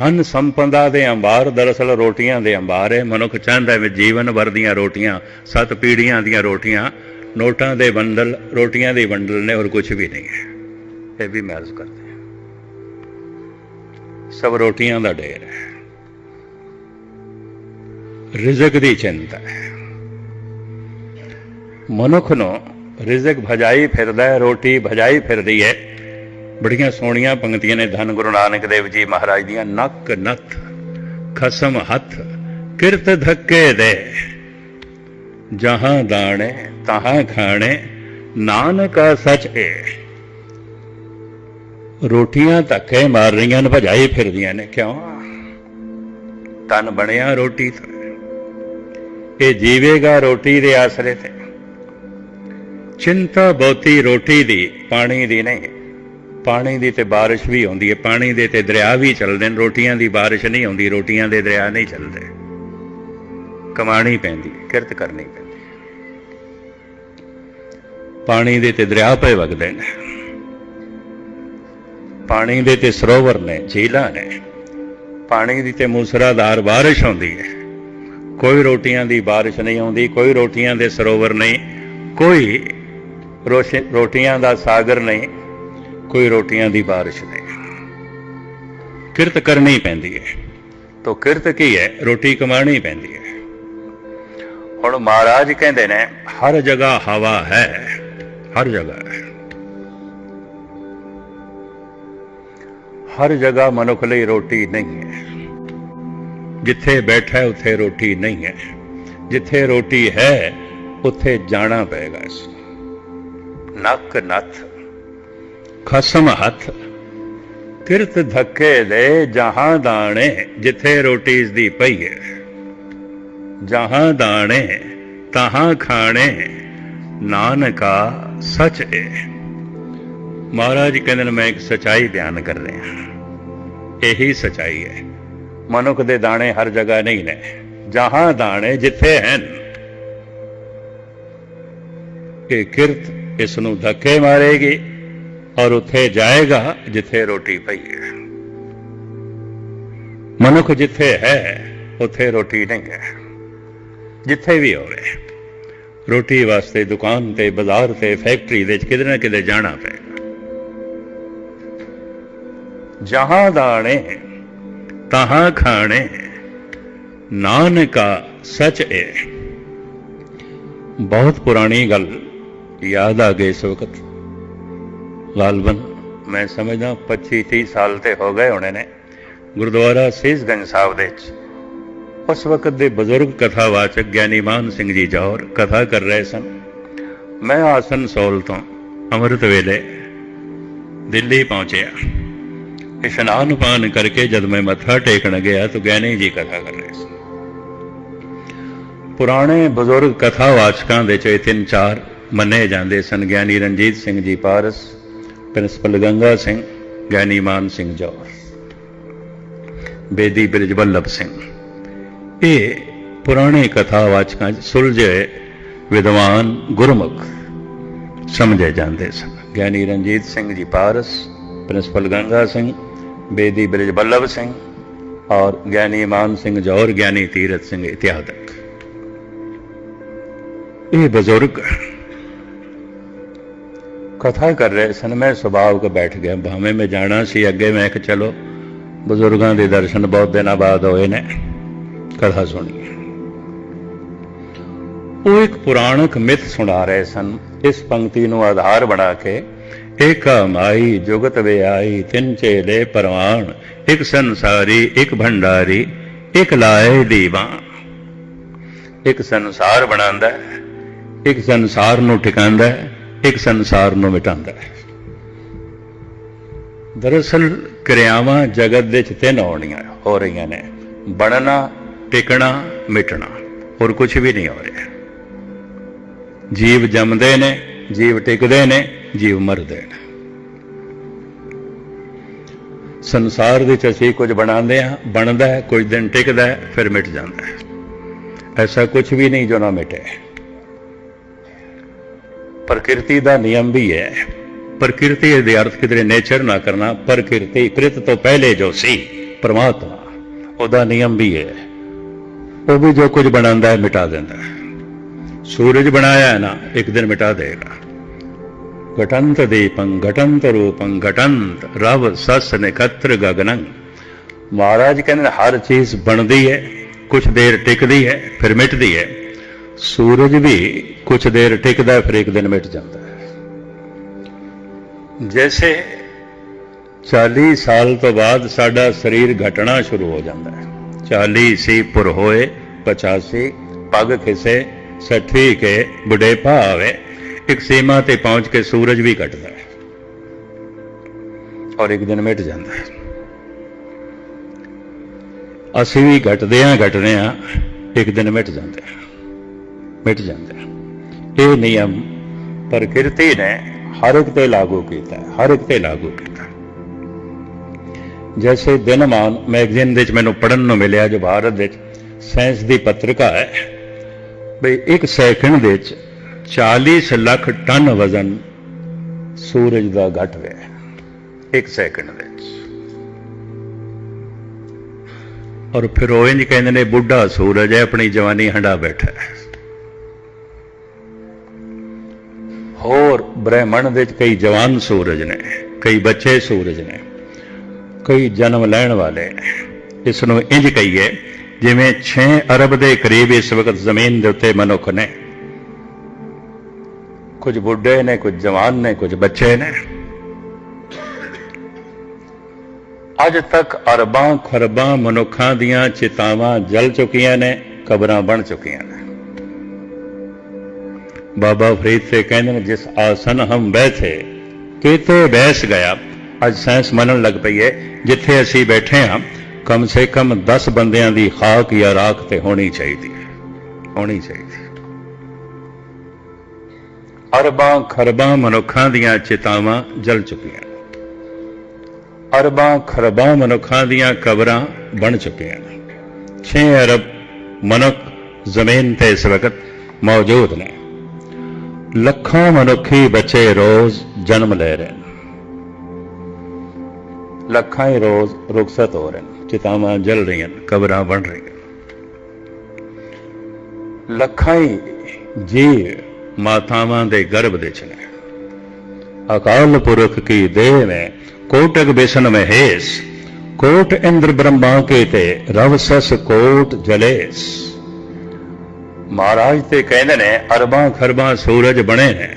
ਧਨ ਸੰਪਦਾ ਦੇ ਅੰਬਾਰ ਦਰਅਸਲ ਰੋਟੀਆਂ ਦੇ ਅੰਬਾਰ ਹੈ। ਮਨੁੱਖ ਚਾਹੁੰਦਾ ਹੈ ਵੀ ਜੀਵਨ ਭਰ ਦੀਆਂ ਰੋਟੀਆਂ, ਸੱਤ ਪੀੜੀਆਂ ਦੀਆਂ ਰੋਟੀਆਂ, ਨੋਟਾਂ ਦੇ ਬੰਡਲ ਰੋਟੀਆਂ ਦੇ ਬੰਡਲ ਨੇ ਔਰ ਕੁਝ ਵੀ ਨਹੀਂ ਹੈ। ਇਹ ਵੀ ਮਹਿਜ਼ ਕਰਦੇ ਹਾਂ। ਸਭ ਰੋਟੀਆਂ ਦਾ ਢੇਰ ਹੈ। ਰਿਜ਼ਕ ਦੀ ਚਿੰਤਾ ਹੈ। ਮਨੁੱਖ ਨੂੰ ਰਿਜ਼ਕ ਭਜਾਈ ਫਿਰਦਾ ਹੈ, ਰੋਟੀ ਭਜਾਈ ਫਿਰਦੀ ਹੈ। ਬੜੀਆਂ ਸੋਹਣੀਆਂ ਪੰਕਤੀਆਂ ਨੇ ਧੰਨ ਗੁਰੂ ਨਾਨਕ ਦੇਵ ਜੀ ਮਹਾਰਾਜ ਦੀਆਂ, ਨੱਕ ਨੱਥ ਖਸਮ ਹੱਥ, ਕਿਰਤ ਧੱਕੇ ਦੇ। ਜਹਾਂ ਦਾਣੇ, ਤਹਾਂ ਖਾਣੇ, ਨਾਨਕਾ ਸਚ ਏ। ਰੋਟੀਆਂ ਧੱਕੇ ਮਾਰ ਰਹੀਆਂ ਨੇ, ਭਜਾਈ ਫਿਰਦੀਆਂ ਨੇ, ਕਿਉਂ? ਤਨ ਬਣਿਆ ਰੋਟੀ ਤੋਂ। ਇਹ ਜੀਵੇਗਾ ਰੋਟੀ ਦੇ ਆਸਰੇ ਤੇ। ਚਿੰਤਾ ਬਹੁਤੀ ਰੋਟੀ ਦੀ, ਪਾਣੀ ਦੀ ਨਹੀਂ। ਪਾਣੀ ਦੀ ਤੇ ਬਾਰਿਸ਼ ਵੀ ਆਉਂਦੀ ਹੈ। ਪਾਣੀ ਦੇ ਤੇ ਦਰਿਆ ਵੀ ਚੱਲਦੇ ਨੇ। ਰੋਟੀਆਂ ਦੀ ਬਾਰਿਸ਼ ਨਹੀਂ ਆਉਂਦੀ। ਰੋਟੀਆਂ ਦੇ ਦਰਿਆ ਨਹੀਂ ਚੱਲਦੇ। ਕਮਾਣੀ ਪੈਂਦੀ ਕਿਰਤ ਕਰਨੀ ਪੈਂਦੀ ਪਾਣੀ ਦੇ ਤੇ ਦਰਿਆ ਪਏ ਵਗਦੇ ਨੇ। ਪਾਣੀ ਦੇ ਤੇ ਸਰੋਵਰ ਨੇ, ਝੀਲਾਂ ਨੇ। ਪਾਣੀ ਦੀ ਤੇ ਮੂਸਰਾਧਾਰ ਬਾਰਿਸ਼ ਆਉਂਦੀ ਹੈ। ਕੋਈ ਰੋਟੀਆਂ ਦੀ ਬਾਰਿਸ਼ ਨਹੀਂ ਆਉਂਦੀ। ਕੋਈ ਰੋਟੀਆਂ ਦੇ ਸਰੋਵਰ ਨਹੀਂ। ਕੋਈ ਰੋਸ਼ੇ- ਰੋਟੀਆਂ ਦਾ ਸਾਗਰ ਨਹੀਂ। ਕੋਈ ਰੋਟੀਆਂ ਦੀ ਬਾਰਿਸ਼ ਨਹੀਂ। ਕਿਰਤ ਕਰਨੀ ਪੈਂਦੀ ਹੈ। ਤੋ ਕਿਰਤ ਕੀ ਹੈ? ਰੋਟੀ ਕਮਾਣੀ ਪੈਂਦੀ ਹੈ। ਹੁਣ ਮਹਾਰਾਜ ਕਹਿੰਦੇ ਨੇ, ਹਰ ਜਗ੍ਹਾ ਹਵਾ ਹੈ, ਹਰ ਜਗ੍ਹਾ ਹੈ। ਹਰ ਜਗ੍ਹਾ ਮਨੁੱਖ ਲਈ ਰੋਟੀ ਨਹੀਂ ਹੈ। ਜਿੱਥੇ ਬੈਠਾ ਉੱਥੇ ਰੋਟੀ ਨਹੀਂ ਹੈ। ਜਿੱਥੇ ਰੋਟੀ ਹੈ, ਉੱਥੇ ਜਾਣਾ ਪਏਗਾ ਇਸ ਨੱਕ ਨੱਥ ਖਸਮ ਹੱਥ। ਕਿਰਤ ਧੱਕੇ ਦੇ ਜਹਾਂ ਦਾਣੇ, ਜਿੱਥੇ ਰੋਟੀ ਦੀ ਪਈ ਹੈ। ਜਹਾਂ ਦਾਣੇ, ਤਹਾਂ ਖਾਣੇ, ਨਾਨਕਾ ਸੱਚ ਹੈ। ਮਹਾਰਾਜ ਕਹਿੰਦੇ ਨੇ, ਮੈਂ ਇੱਕ ਸਚਾਈ ਬਿਆਨ ਕਰ ਰਿਹਾ ਇਹੀ ਸਚਾਈ ਹੈ। ਮਨੁੱਖ ਦੇ ਦਾਣੇ ਹਰ ਜਗ੍ਹਾ ਨਹੀਂ ਨੇ। ਜਹਾਂ ਦਾਣੇ ਜਿੱਥੇ ਹਨ। ਇਹ ਕਿਰਤ ਇਸ ਨੂੰ ਧੱਕੇ ਮਾਰੇਗੀ। ਔਰ ਉੱਥੇ ਜਾਏਗਾ ਜਿੱਥੇ ਰੋਟੀ ਪਈ ਹੈ। ਮਨੁੱਖ ਜਿੱਥੇ ਹੈ, ਉੱਥੇ ਰੋਟੀ ਨਹੀਂ ਹੈ। ਜਿੱਥੇ ਵੀ ਹੋਵੇ ਰੋਟੀ ਵਾਸਤੇ ਦੁਕਾਨ ਤੇ, ਬਾਜ਼ਾਰ ਤੇ, ਫੈਕਟਰੀ ਵਿੱਚ ਕਿਤੇ ਨਾ ਕਿਤੇ ਜਾਣਾ ਪਏਗਾ। ਜਹਾਂ ਦਾਣੇ, ਤਹਾਂ ਖਾਣੇ, ਨਾਨਕਾ ਸਚ ਏ ਬਹੁਤ ਪੁਰਾਣੀ ਗੱਲ ਯਾਦ ਆ ਗਈ ਇਸ ਵਕਤ। ਗਾਲਬਨ ਮੈਂ ਸਮਝਦਾ 25 30 ਸਾਲ ਤੇ ਹੋ ਗਏ ਹੋਣੇ ਨੇ ਗੁਰਦੁਆਰਾ ਸੇਜਗੰਜ ਸਾਹਿਬ ਦੇ ਵਿੱਚ। ਉਸ ਵਕਤ ਦੇ ਬਜ਼ੁਰਗ ਕਥਾਵਾਚਕ ਗਿਆਨੀ ਮਾਨ ਸਿੰਘ ਜੀ ਜੌਹਰ ਕਥਾ ਕਰ ਰਹੇ ਸਨ। ਮੈਂ ਆਸਨ ਸੋਲ ਤੋਂ ਅੰਮ੍ਰਿਤ ਵੇਲੇ ਦਿੱਲੀ ਪਹੁੰਚਿਆ। ਇਸ਼ਨਾਨ ਪਾਨ ਕਰਕੇ ਜਦ ਮੈਂ ਮੱਥਾ ਟੇਕਣ ਗਿਆ ਤਾਂ ਗਿਆਨੀ ਜੀ ਕਥਾ ਕਰ ਰਹੇ ਸਨ। ਪੁਰਾਣੇ ਬਜ਼ੁਰਗ ਕਥਾਵਾਚਕਾਂ ਦੇ ਚੋਂ ਤਿੰਨ ਚਾਰ ਮੰਨੇ ਜਾਂਦੇ ਸਨ। ਗਿਆਨੀ ਰਣਜੀਤ ਸਿੰਘ ਜੀ ਪਾਰਸ ਪ੍ਰਿੰਸੀਪਲ ਗੰਗਾ ਸਿੰਘ ਗਿਆਨੀ ਮਾਨ ਸਿੰਘ ਜੌਹਰ ਬੇਦੀ ਬ੍ਰਿਜ ਵੱਲਭ ਸਿੰਘ ਇਹ ਪੁਰਾਣੇ ਕਥਾਵਾਚਕਾਂ 'ਚ ਸੁਲਝੇ ਹੋਏ ਵਿਦਵਾਨ ਗੁਰਮੁਖ ਸਮਝੇ ਜਾਂਦੇ ਸਨ ਗਿਆਨੀ ਰਣਜੀਤ ਸਿੰਘ ਜੀ ਪਾਰਸ ਪ੍ਰਿੰਸੀਪਲ ਗੰਗਾ ਸਿੰਘ ਬੇਦੀ ਬ੍ਰਿਜ ਵੱਲਭ ਸਿੰਘ ਔਰ ਗਿਆਨੀ ਮਾਨ ਸਿੰਘ ਜੌਹਰ ਗਿਆਨੀ ਤੀਰਥ ਸਿੰਘ ਇਤਿਆਦਿਕ ਇਹ ਬਜ਼ੁਰਗ ਕਥਾ ਕਰ ਰਹੇ ਸਨ। ਮੈਂ ਸੁਭਾਵ ਬੈਠ ਗਿਆ। ਭਾਵੇਂ ਮੈਂ ਜਾਣਾ ਸੀ, ਅੱਗੇ ਮੈਂ ਕਿ ਚਲੋ, ਬਜ਼ੁਰਗਾਂ ਦੇ ਦਰਸ਼ਨ ਬਹੁਤ ਦਿਨਾਂ ਬਾਅਦ ਹੋਏ ਨੇ। ਕਥਾ ਸੁਣੀ ਉਹ ਇੱਕ ਪੁਰਾਣਕ ਮਿੱਥ ਸੁਣਾ ਰਹੇ ਸਨ। ਇਸ ਪੰਕਤੀ ਨੂੰ ਆਧਾਰ ਬਣਾ ਕੇ, ਏਕ ਮਾਈ ਜੁਗਤ ਵੇ ਆਈ ਤਿੰਨ ਚੇਲੇ ਪਰਵਾਨ, ਇੱਕ ਸੰਸਾਰੀ, ਇੱਕ ਭੰਡਾਰੀ, ਇੱਕ ਲਾਏ ਦੀਵਾ ਇੱਕ ਸੰਸਾਰ ਬਣਾਉਂਦਾ ਇੱਕ ਸੰਸਾਰ ਨੂੰ ਟਿਕਾਉਂਦਾ ਇੱਕ ਸੰਸਾਰ ਨੂੰ ਮਿਟਾਉਂਦਾ ਹੈ। ਦਰਅਸਲ ਕਿਰਿਆਵਾਂ ਜਗਤ ਦੇ ਚ ਤਿੰਨ ਹੋਣੀਆਂ ਹੋ ਰਹੀਆਂ ਨੇ। ਬਣਨਾ, ਟਿਕਣਾ, ਮਿਟਣਾ, ਹੋਰ ਕੁਝ ਵੀ ਨਹੀਂ ਹੋ ਰਿਹਾ। ਜੀਵ ਜੰਮਦੇ ਨੇ, ਜੀਵ ਟਿਕਦੇ ਨੇ, ਜੀਵ ਮਰਦੇ ਨੇ। ਸੰਸਾਰ ਵਿੱਚ ਅਸੀਂ ਕੁਝ ਬਣਾਉਂਦੇ ਹਾਂ, ਬਣਦਾ ਹੈ, ਕੁਝ ਦਿਨ ਟਿਕਦਾ ਹੈ, ਫਿਰ ਮਿਟ ਜਾਂਦਾ ਹੈ। ਐਸਾ ਕੁਝ ਵੀ ਨਹੀਂ ਜੋ ਨਾ ਮਿਟੇ। ਪ੍ਰਕਿਰਤੀ ਦਾ ਨਿਯਮ ਵੀ ਹੈ। ਪ੍ਰਕਿਰਤੀ ਦੇ ਅਰਥ ਕਿਤੇ ਨੇਚਰ ਨਾ ਕਰਨਾ, ਪ੍ਰਕਿਰਤੀ ਕ੍ਰਿਤ ਤੋਂ ਪਹਿਲੇ ਜੋ ਸੀ, ਪਰਮਾਤਮਾ, ਉਹਦਾ ਨਿਯਮ ਵੀ ਹੈ। ਉਹ ਵੀ ਜੋ ਕੁਝ ਬਣਾਉਂਦਾ ਹੈ, ਮਿਟਾ ਦਿੰਦਾ ਹੈ। ਸੂਰਜ ਬਣਾਇਆ ਹੈ ਨਾ, ਇੱਕ ਦਿਨ ਮਿਟਾ ਦੇਗਾ। ਘਟੰਤ ਦੀਪੰ, ਘਟੰਤ ਰੂਪੰ, ਘਟੰਤ ਰਵ ਸਸ ਨਿਕਤਰ ਗਗਨੰ। ਮਹਾਰਾਜ ਕਹਿੰਦੇ ਨੇ, ਹਰ ਚੀਜ਼ ਬਣਦੀ ਹੈ ਕੁਝ ਦੇਰ ਟਿਕਦੀ ਹੈ, ਫਿਰ ਮਿਟਦੀ ਹੈ। ਸੂਰਜ ਵੀ ਕੁਝ ਦੇਰ ਟਿਕਦਾ ਫਿਰ ਇੱਕ ਦਿਨ ਮਿਟ ਜਾਂਦਾ ਹੈ। ਜੈਸੇ 40 ਸਾਲ ਤੋਂ ਬਾਅਦ ਸਾਡਾ ਸਰੀਰ ਘਟਣਾ ਸ਼ੁਰੂ ਹੋ ਜਾਂਦਾ ਹੈ। 40 ਸੀ ਪੁਰ ਹੋਏ 85 ਪੱਗ ਖਿਸੇ 60 ਕੇ ਬੁਢੇਪਾ ਆਵੇ, ਇੱਕ ਸੀਮਾ ਤੇ ਪਹੁੰਚ ਕੇ ਸੂਰਜ ਵੀ ਘਟਦਾ ਹੈ ਔਰ ਇੱਕ ਦਿਨ ਮਿਟ ਜਾਂਦਾ ਹੈ। ਅਸੀਂ ਵੀ ਘਟਦੇ ਹਾਂ ਘਟਦੇ ਹਾਂ ਇੱਕ ਦਿਨ ਮਿਟ ਜਾਂਦੇ ਹਾਂ। ਮਿਟ ਜਾਂਦਾ ਹਾਂ। ਇਹ ਨਿਯਮ ਪ੍ਰਕਿਰਤੀ ਨੇ ਹਰ ਇੱਕ ਤੇ ਲਾਗੂ ਕੀਤਾ ਹਰ ਇੱਕ ਤੇ ਲਾਗੂ ਕੀਤਾ ਹੈ। ਜੈਸੇ ਦਿਨਮਾਨ ਮੈਗਜ਼ੀਨ ਵਿੱਚ ਮੈਨੂੰ ਪੜਨ ਨੂੰ ਮਿਲਿਆ, ਜੋ ਭਾਰਤ ਵਿੱਚ ਸਾਇੰਸ ਦੀ ਪੱਤਰਿਕਾ ਹੈ, ਵੀ ਇੱਕ ਸੈਕਿੰਡ ਵਿੱਚ 40 ਲੱਖ ਟਨ ਵਜ਼ਨ ਸੂਰਜ ਦਾ ਘਟ ਰਿਹਾ ਇੱਕ ਸੈਕਿੰਡ ਵਿੱਚ। ਔਰ ਫਿਰ ਉਹ ਇੰਜ ਕਹਿੰਦੇ ਨੇ, ਬੁੱਢਾ ਸੂਰਜ ਹੈ, ਆਪਣੀ ਜਵਾਨੀ ਹੰਡਾ ਬੈਠਾ ਹੈ। ਹੋਰ ਬ੍ਰਹਿਮੰਡ ਦੇ ਵਿੱਚ ਕਈ ਜਵਾਨ ਸੂਰਜ ਨੇ, ਕਈ ਬੱਚੇ ਸੂਰਜ ਨੇ, ਕਈ ਜਨਮ ਲੈਣ ਵਾਲੇ ਨੇ। ਇਸ ਨੂੰ ਇੰਜ ਕਹੀਏ, ਜਿਵੇਂ 6 ਅਰਬ ਦੇ ਕਰੀਬ ਇਸ ਵਕਤ ਜ਼ਮੀਨ ਦੇ ਉੱਤੇ ਮਨੁੱਖ ਨੇ। ਕੁਝ ਬੁੱਢੇ ਨੇ, ਕੁਝ ਜਵਾਨ ਨੇ, ਕੁਝ ਬੱਚੇ ਨੇ। ਅੱਜ ਤੱਕ ਅਰਬਾਂ ਖਰਬਾਂ ਮਨੁੱਖਾਂ ਦੀਆਂ ਚਿਤਾਵਾਂ ਜਲ ਚੁੱਕੀਆਂ ਨੇ, ਕਬਰਾਂ ਬਣ ਚੁੱਕੀਆਂ ਨੇ। ਬਾਬਾ ਫਰੀਦ ਤੇ ਕਹਿੰਦੇ ਨੇ, ਜਿਸ ਆਸਨ ਹਮ ਬੈਠੇ, ਕਿਤੇ ਬੈਸ ਗਿਆ, ਅੱਜ ਸਾਇੰਸ ਮੰਨਣ ਲੱਗ ਪਈ ਹੈ, ਜਿੱਥੇ ਅਸੀਂ ਬੈਠੇ ਹਾਂ, ਕਮ ਸੇ ਕਮ 10 ਬੰਦਿਆਂ ਦੀ ਖਾਕ ਜਾਂ ਰਾਖ ਤੇ ਹੋਣੀ ਚਾਹੀਦੀ ਹੈ, ਹੋਣੀ ਚਾਹੀਦੀ ਅਰਬਾਂ ਖਰਬਾਂ ਮਨੁੱਖਾਂ ਦੀਆਂ ਚਿਤਾਵਾਂ ਜਲ ਚੁੱਕੀਆਂ, ਅਰਬਾਂ ਖਰਬਾਂ ਮਨੁੱਖਾਂ ਦੀਆਂ ਕਬਰਾਂ ਬਣ ਚੁੱਕੀਆਂ ਨੇ 6 ਅਰਬ ਮਨੁੱਖ ਜ਼ਮੀਨ ਤੇ ਇਸ ਵਕਤ ਮੌਜੂਦ ਨੇ। ਲੱਖਾਂ ਮਨੁੱਖੀ ਬੱਚੇ ਰੋਜ਼ ਜਨਮ ਲੈ ਰਹੇ ਨੇ। ਲੱਖਾਂ ਹੀ ਰੋਜ਼ ਰੁਖਸਤ ਹੋ ਰਹੇ ਨੇ। ਚਿਤਾਵਾਂ ਜਲ ਰਹੀਆਂ ਨੇ, ਕਬਰਾਂ ਬਣ ਰਹੀਆਂ ਲੱਖਾਂ ਹੀ ਜੀਵ ਮਾਤਾਵਾਂ ਦੇ ਗਰਭ ਦੇ ਚ ਨੇ ਅਕਾਲ ਪੁਰਖ ਕੀ ਦੇ ਮੈਂ ਕੋਟਕ ਬੇਸਨ ਮਹੇਸ਼, ਕੋਟ ਇੰਦਰ ਬ੍ਰਹਮਾ ਕੇ ਤੇ ਰਵ ਸਸ ਕੋਟ ਜਲੇਸ਼। ਮਹਾਰਾਜ ਤੇ ਕਹਿੰਦੇ ਨੇ, ਅਰਬਾਂ ਖਰਬਾਂ ਸੂਰਜ ਬਣੇ ਨੇ।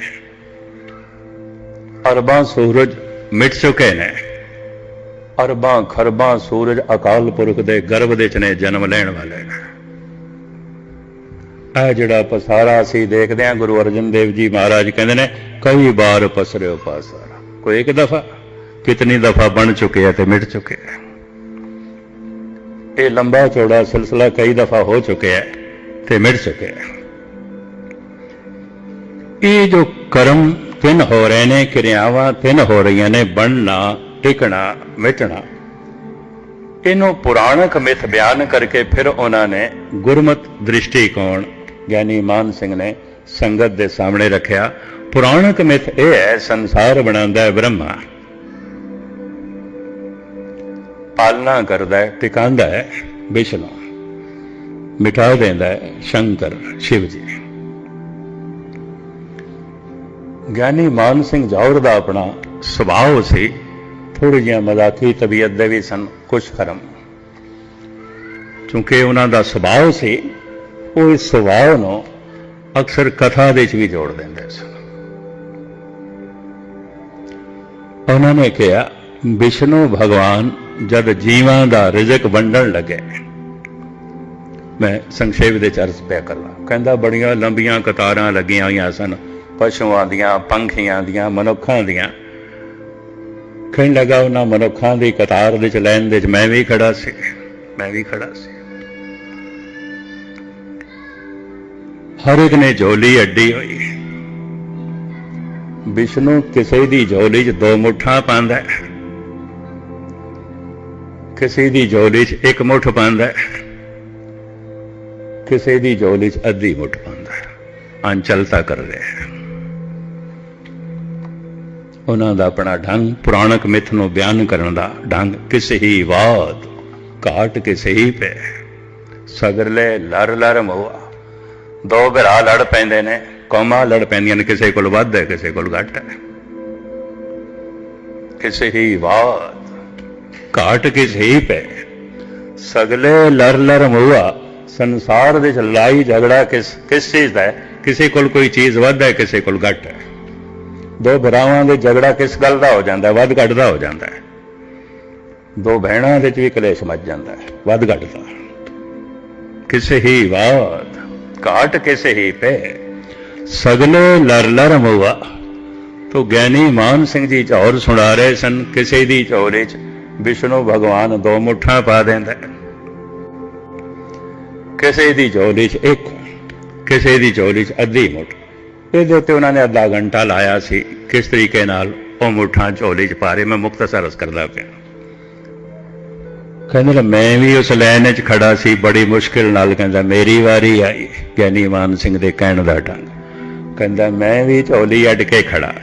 ਅਰਬਾਂ ਸੂਰਜ ਮਿਟ ਚੁੱਕੇ ਨੇ। ਅਰਬਾਂ ਖਰਬਾਂ ਸੂਰਜ ਅਕਾਲ ਪੁਰਖ ਦੇ ਗਰਭ ਦੇ ਚ ਨੇ, ਜਨਮ ਲੈਣ ਵਾਲੇ ਨੇ। ਇਹ ਜਿਹੜਾ ਪਸਾਰਾ ਅਸੀਂ ਦੇਖਦੇ ਹਾਂ, ਗੁਰੂ ਅਰਜਨ ਦੇਵ ਜੀ ਮਹਾਰਾਜ ਕਹਿੰਦੇ ਨੇ, ਕਈ ਵਾਰ ਪਸਰਿਓ ਪਾਸਾਰਾ ਕੋਈ ਇੱਕ ਦਫਾ, ਕਿਤਨੀ ਦਫਾ ਬਣ ਚੁੱਕੇ ਆ ਤੇ ਮਿਟ ਚੁੱਕੇ ਆ। ਇਹ ਲੰਬਾ ਚੌੜਾ ਸਿਲਸਿਲਾ ਕਈ ਦਫਾ ਹੋ ਚੁੱਕਿਆ ਹੈ। ਤੇ ਮਿਟ ਚੁੱਕਿਆ ਇਹ ਜੋ ਕਰਮ ਤਿੰਨ ਹੋ ਰਹੇ ਨੇ, ਕਿਰਿਆਵਾਂ ਤਿੰਨ ਹੋ ਰਹੀਆਂ ਨੇ, ਬਣਨਾ, ਟਿਕਣਾ, ਮਿਟਣਾ। ਇਹਨੂੰ ਪੁਰਾਣਕ ਮਿਥ ਬਿਆਨ ਕਰਕੇ ਫਿਰ ਉਹਨਾਂ ਨੇ ਗੁਰਮਤ ਦ੍ਰਿਸ਼ਟੀਕੋਣ, ਗਿਆਨੀ ਮਾਨ ਸਿੰਘ ਨੇ ਸੰਗਤ ਦੇ ਸਾਹਮਣੇ ਰੱਖਿਆ। ਪੁਰਾਣਕ ਮਿਥ ਇਹ ਹੈ, ਸੰਸਾਰ ਬਣਾਉਂਦਾ ਹੈ ਬ੍ਰਹਮਾ। ਪਾਲਣਾ ਕਰਦਾ ਹੈ, ਟਿਕਾਉਂਦਾ ਹੈ, ਵਿਸ਼ਨੂੰ। ਮਿਟਾ ਦਿੰਦਾ ਹੈ ਸ਼ੰਕਰ ਸ਼ਿਵ ਜੀ। ਗਿਆਨੀ ਮਾਨ ਸਿੰਘ ਜੌਹਰ ਦਾ ਆਪਣਾ ਸੁਭਾਅ ਸੀ ਥੋੜੀ ਜਿਹੀ ਮਜ਼ਾਕੀ ਤਬੀਅਤ ਦੇ ਵੀ ਸਨ, ਕੁਛ ਕਰਮ। ਕਿਉਂਕਿ ਉਹਨਾਂ ਦਾ ਸੁਭਾਅ ਸੀ, ਉਹ ਇਸ ਸੁਭਾਅ ਨੂੰ ਅਕਸਰ ਕਥਾ ਦੇ ਵਿੱਚ ਵੀ ਜੋੜ ਦਿੰਦੇ ਸਨ। ਉਹਨਾਂ ਨੇ ਕਿਹਾ, ਵਿਸ਼ਨੂੰ ਭਗਵਾਨ ਜਦ ਜੀਵਾਂ ਦਾ ਰਿਜ਼ਕ ਵੰਡਣ ਲੱਗੇ ਮੈਂ ਸੰਖੇਪ ਦੇ ਚਰਚ ਪਿਆ ਕਰਨਾ ਕਹਿੰਦਾ, ਬੜੀਆਂ ਲੰਬੀਆਂ ਕਤਾਰਾਂ ਲੱਗੀਆਂ ਹੋਈਆਂ ਸਨ। ਪਸ਼ੂਆਂ ਦੀਆਂ, ਪੰਖੀਆਂ ਦੀਆਂ, ਮਨੁੱਖਾਂ ਦੀਆਂ। ਕਹਿਣ ਲੱਗਾ, ਉਹਨਾਂ ਮਨੁੱਖਾਂ ਦੀ ਕਤਾਰ ਵਿੱਚ ਲਾਈਨ ਦੇ ਵਿੱਚ ਮੈਂ ਵੀ ਖੜਾ ਸੀ। ਮੈਂ ਵੀ ਖੜਾ ਸੀ। ਹਰ ਇੱਕ ਨੇ ਝੋਲੀ ਅੱਡੀ ਹੋਈ। ਵਿਸ਼ਨੂੰ ਕਿਸੇ ਦੀ ਝੋਲੀ 'ਚ ਦੋ ਮੁੱਠਾਂ ਪਾਉਂਦਾ ਕਿਸੇ ਦੀ ਝੋਲੀ 'ਚ ਇੱਕ ਮੁੱਠ ਪਾਉਂਦਾ ਕਿਸੇ ਦੀ ਝੋਲੀ 'ਚ ਅੱਧੀ ਮੁੱਠ ਪਾਉਂਦਾ ਹੈ। ਅੰਚਲਤਾ ਕਰ ਰਿਹਾ ਹੈ। ਉਹਨਾਂ ਦਾ ਆਪਣਾ ਢੰਗ, ਪੁਰਾਣਕ ਮਿੱਥ ਨੂੰ ਬਿਆਨ ਕਰਨ ਦਾ ਢੰਗ ਕਿਸੇ ਹੀ ਬਾਤ ਘਾਟ ਕਿਸੇ ਹੀ। ਪੈ ਸਗਰਲੇ ਲਰ ਲੜ ਮੋਆ। ਦੋ ਭਰਾ ਲੜ ਪੈਂਦੇ ਨੇ, ਕੌਮਾਂ ਲੜ ਪੈਂਦੀਆਂ ਨੇ, ਕਿਸੇ ਕੋਲ ਵੱਧ ਹੈ, ਕਿਸੇ ਕੋਲ ਘੱਟ ਹੈ। ਕਿਸੇ ਹੀ ਬਾਤ ਘਾਟ ਕਿਸੇ ਹੀ ਪੈ ਸਗਲੇ ਲਰ ਲੜ ਮੋਆ। ਸੰਸਾਰ ਵਿੱਚ ਚ ਲੜਾਈ ਝਗੜਾ ਕਿਸ ਕਿਸ ਚੀਜ਼ ਦਾ ਹੈ? ਕਿਸੇ ਕੋਲ ਕੋਈ ਚੀਜ਼ ਵੱਧ ਹੈ, ਕਿਸੇ ਕੋਲ ਘੱਟ ਹੈ। ਦੋ ਭਰਾਵਾਂ ਦੇ ਝਗੜਾ ਕਿਸ ਗੱਲ ਦਾ ਹੋ ਜਾਂਦਾ ਹੈ? ਵੱਧ ਘੱਟ ਦਾ ਹੋ ਜਾਂਦਾ ਹੈ। ਦੋ ਭੈਣਾਂ ਦੇ ਚ ਵੀ ਕਲੇਸ਼ ਮੱਚ ਜਾਂਦਾ ਹੈ, ਵੱਧ ਘੱਟ ਦਾ। ਕਿਸੇ ਹੀ ਬਾਤ ਘਾਟ ਕਿਸੇ ਹੀ ਪੈ ਸਗਲੇ ਲਰ ਲਰ ਮੋਆ। ਤੋ ਗਿਆਨੀ ਮਾਨ ਸਿੰਘ ਜੀ ਝੌਰ ਸੁਣਾ ਰਹੇ ਸਨ, ਕਿਸੇ ਦੀ ਝੋਲੇ 'ਚ ਵਿਸ਼ਨੂੰ ਭਗਵਾਨ ਦੋ ਮੁੱਠਾਂ ਪਾ ਦਿੰਦਾ ਕਿਸੇ ਦੀ ਝੋਲੀ 'ਚ ਇੱਕ, ਕਿਸੇ ਦੀ ਝੋਲੀ 'ਚ ਅੱਧੀ ਮੁੱਠ। ਇਹਦੇ ਉੱਤੇ ਉਹਨਾਂ ਨੇ ਅੱਧਾ ਘੰਟਾ ਲਾਇਆ ਸੀ। ਕਿਸ ਤਰੀਕੇ ਨਾਲ ਉਹ ਮੁੱਠਾਂ ਝੋਲੀ 'ਚ ਪਾ ਰਹੇ, ਮੈਂ ਮੁਖਤਸਰ ਅਰਜ਼ ਕਰਦਾ ਪਿਆ। ਕਹਿੰਦਾ ਮੈਂ ਵੀ ਉਸ ਲਾਈਨ 'ਚ ਖੜਾ ਸੀ, ਬੜੀ ਮੁਸ਼ਕਿਲ ਨਾਲ। ਕਹਿੰਦਾ, ਮੇਰੀ ਵਾਰੀ ਆਈ। ਗਿਆਨੀ ਮਾਨ ਸਿੰਘ ਦੇ ਕਹਿਣ ਦਾ ਢੰਗ। ਕਹਿੰਦਾ, ਮੈਂ ਵੀ ਝੋਲੀ ਅੱਡ ਕੇ ਖੜਾ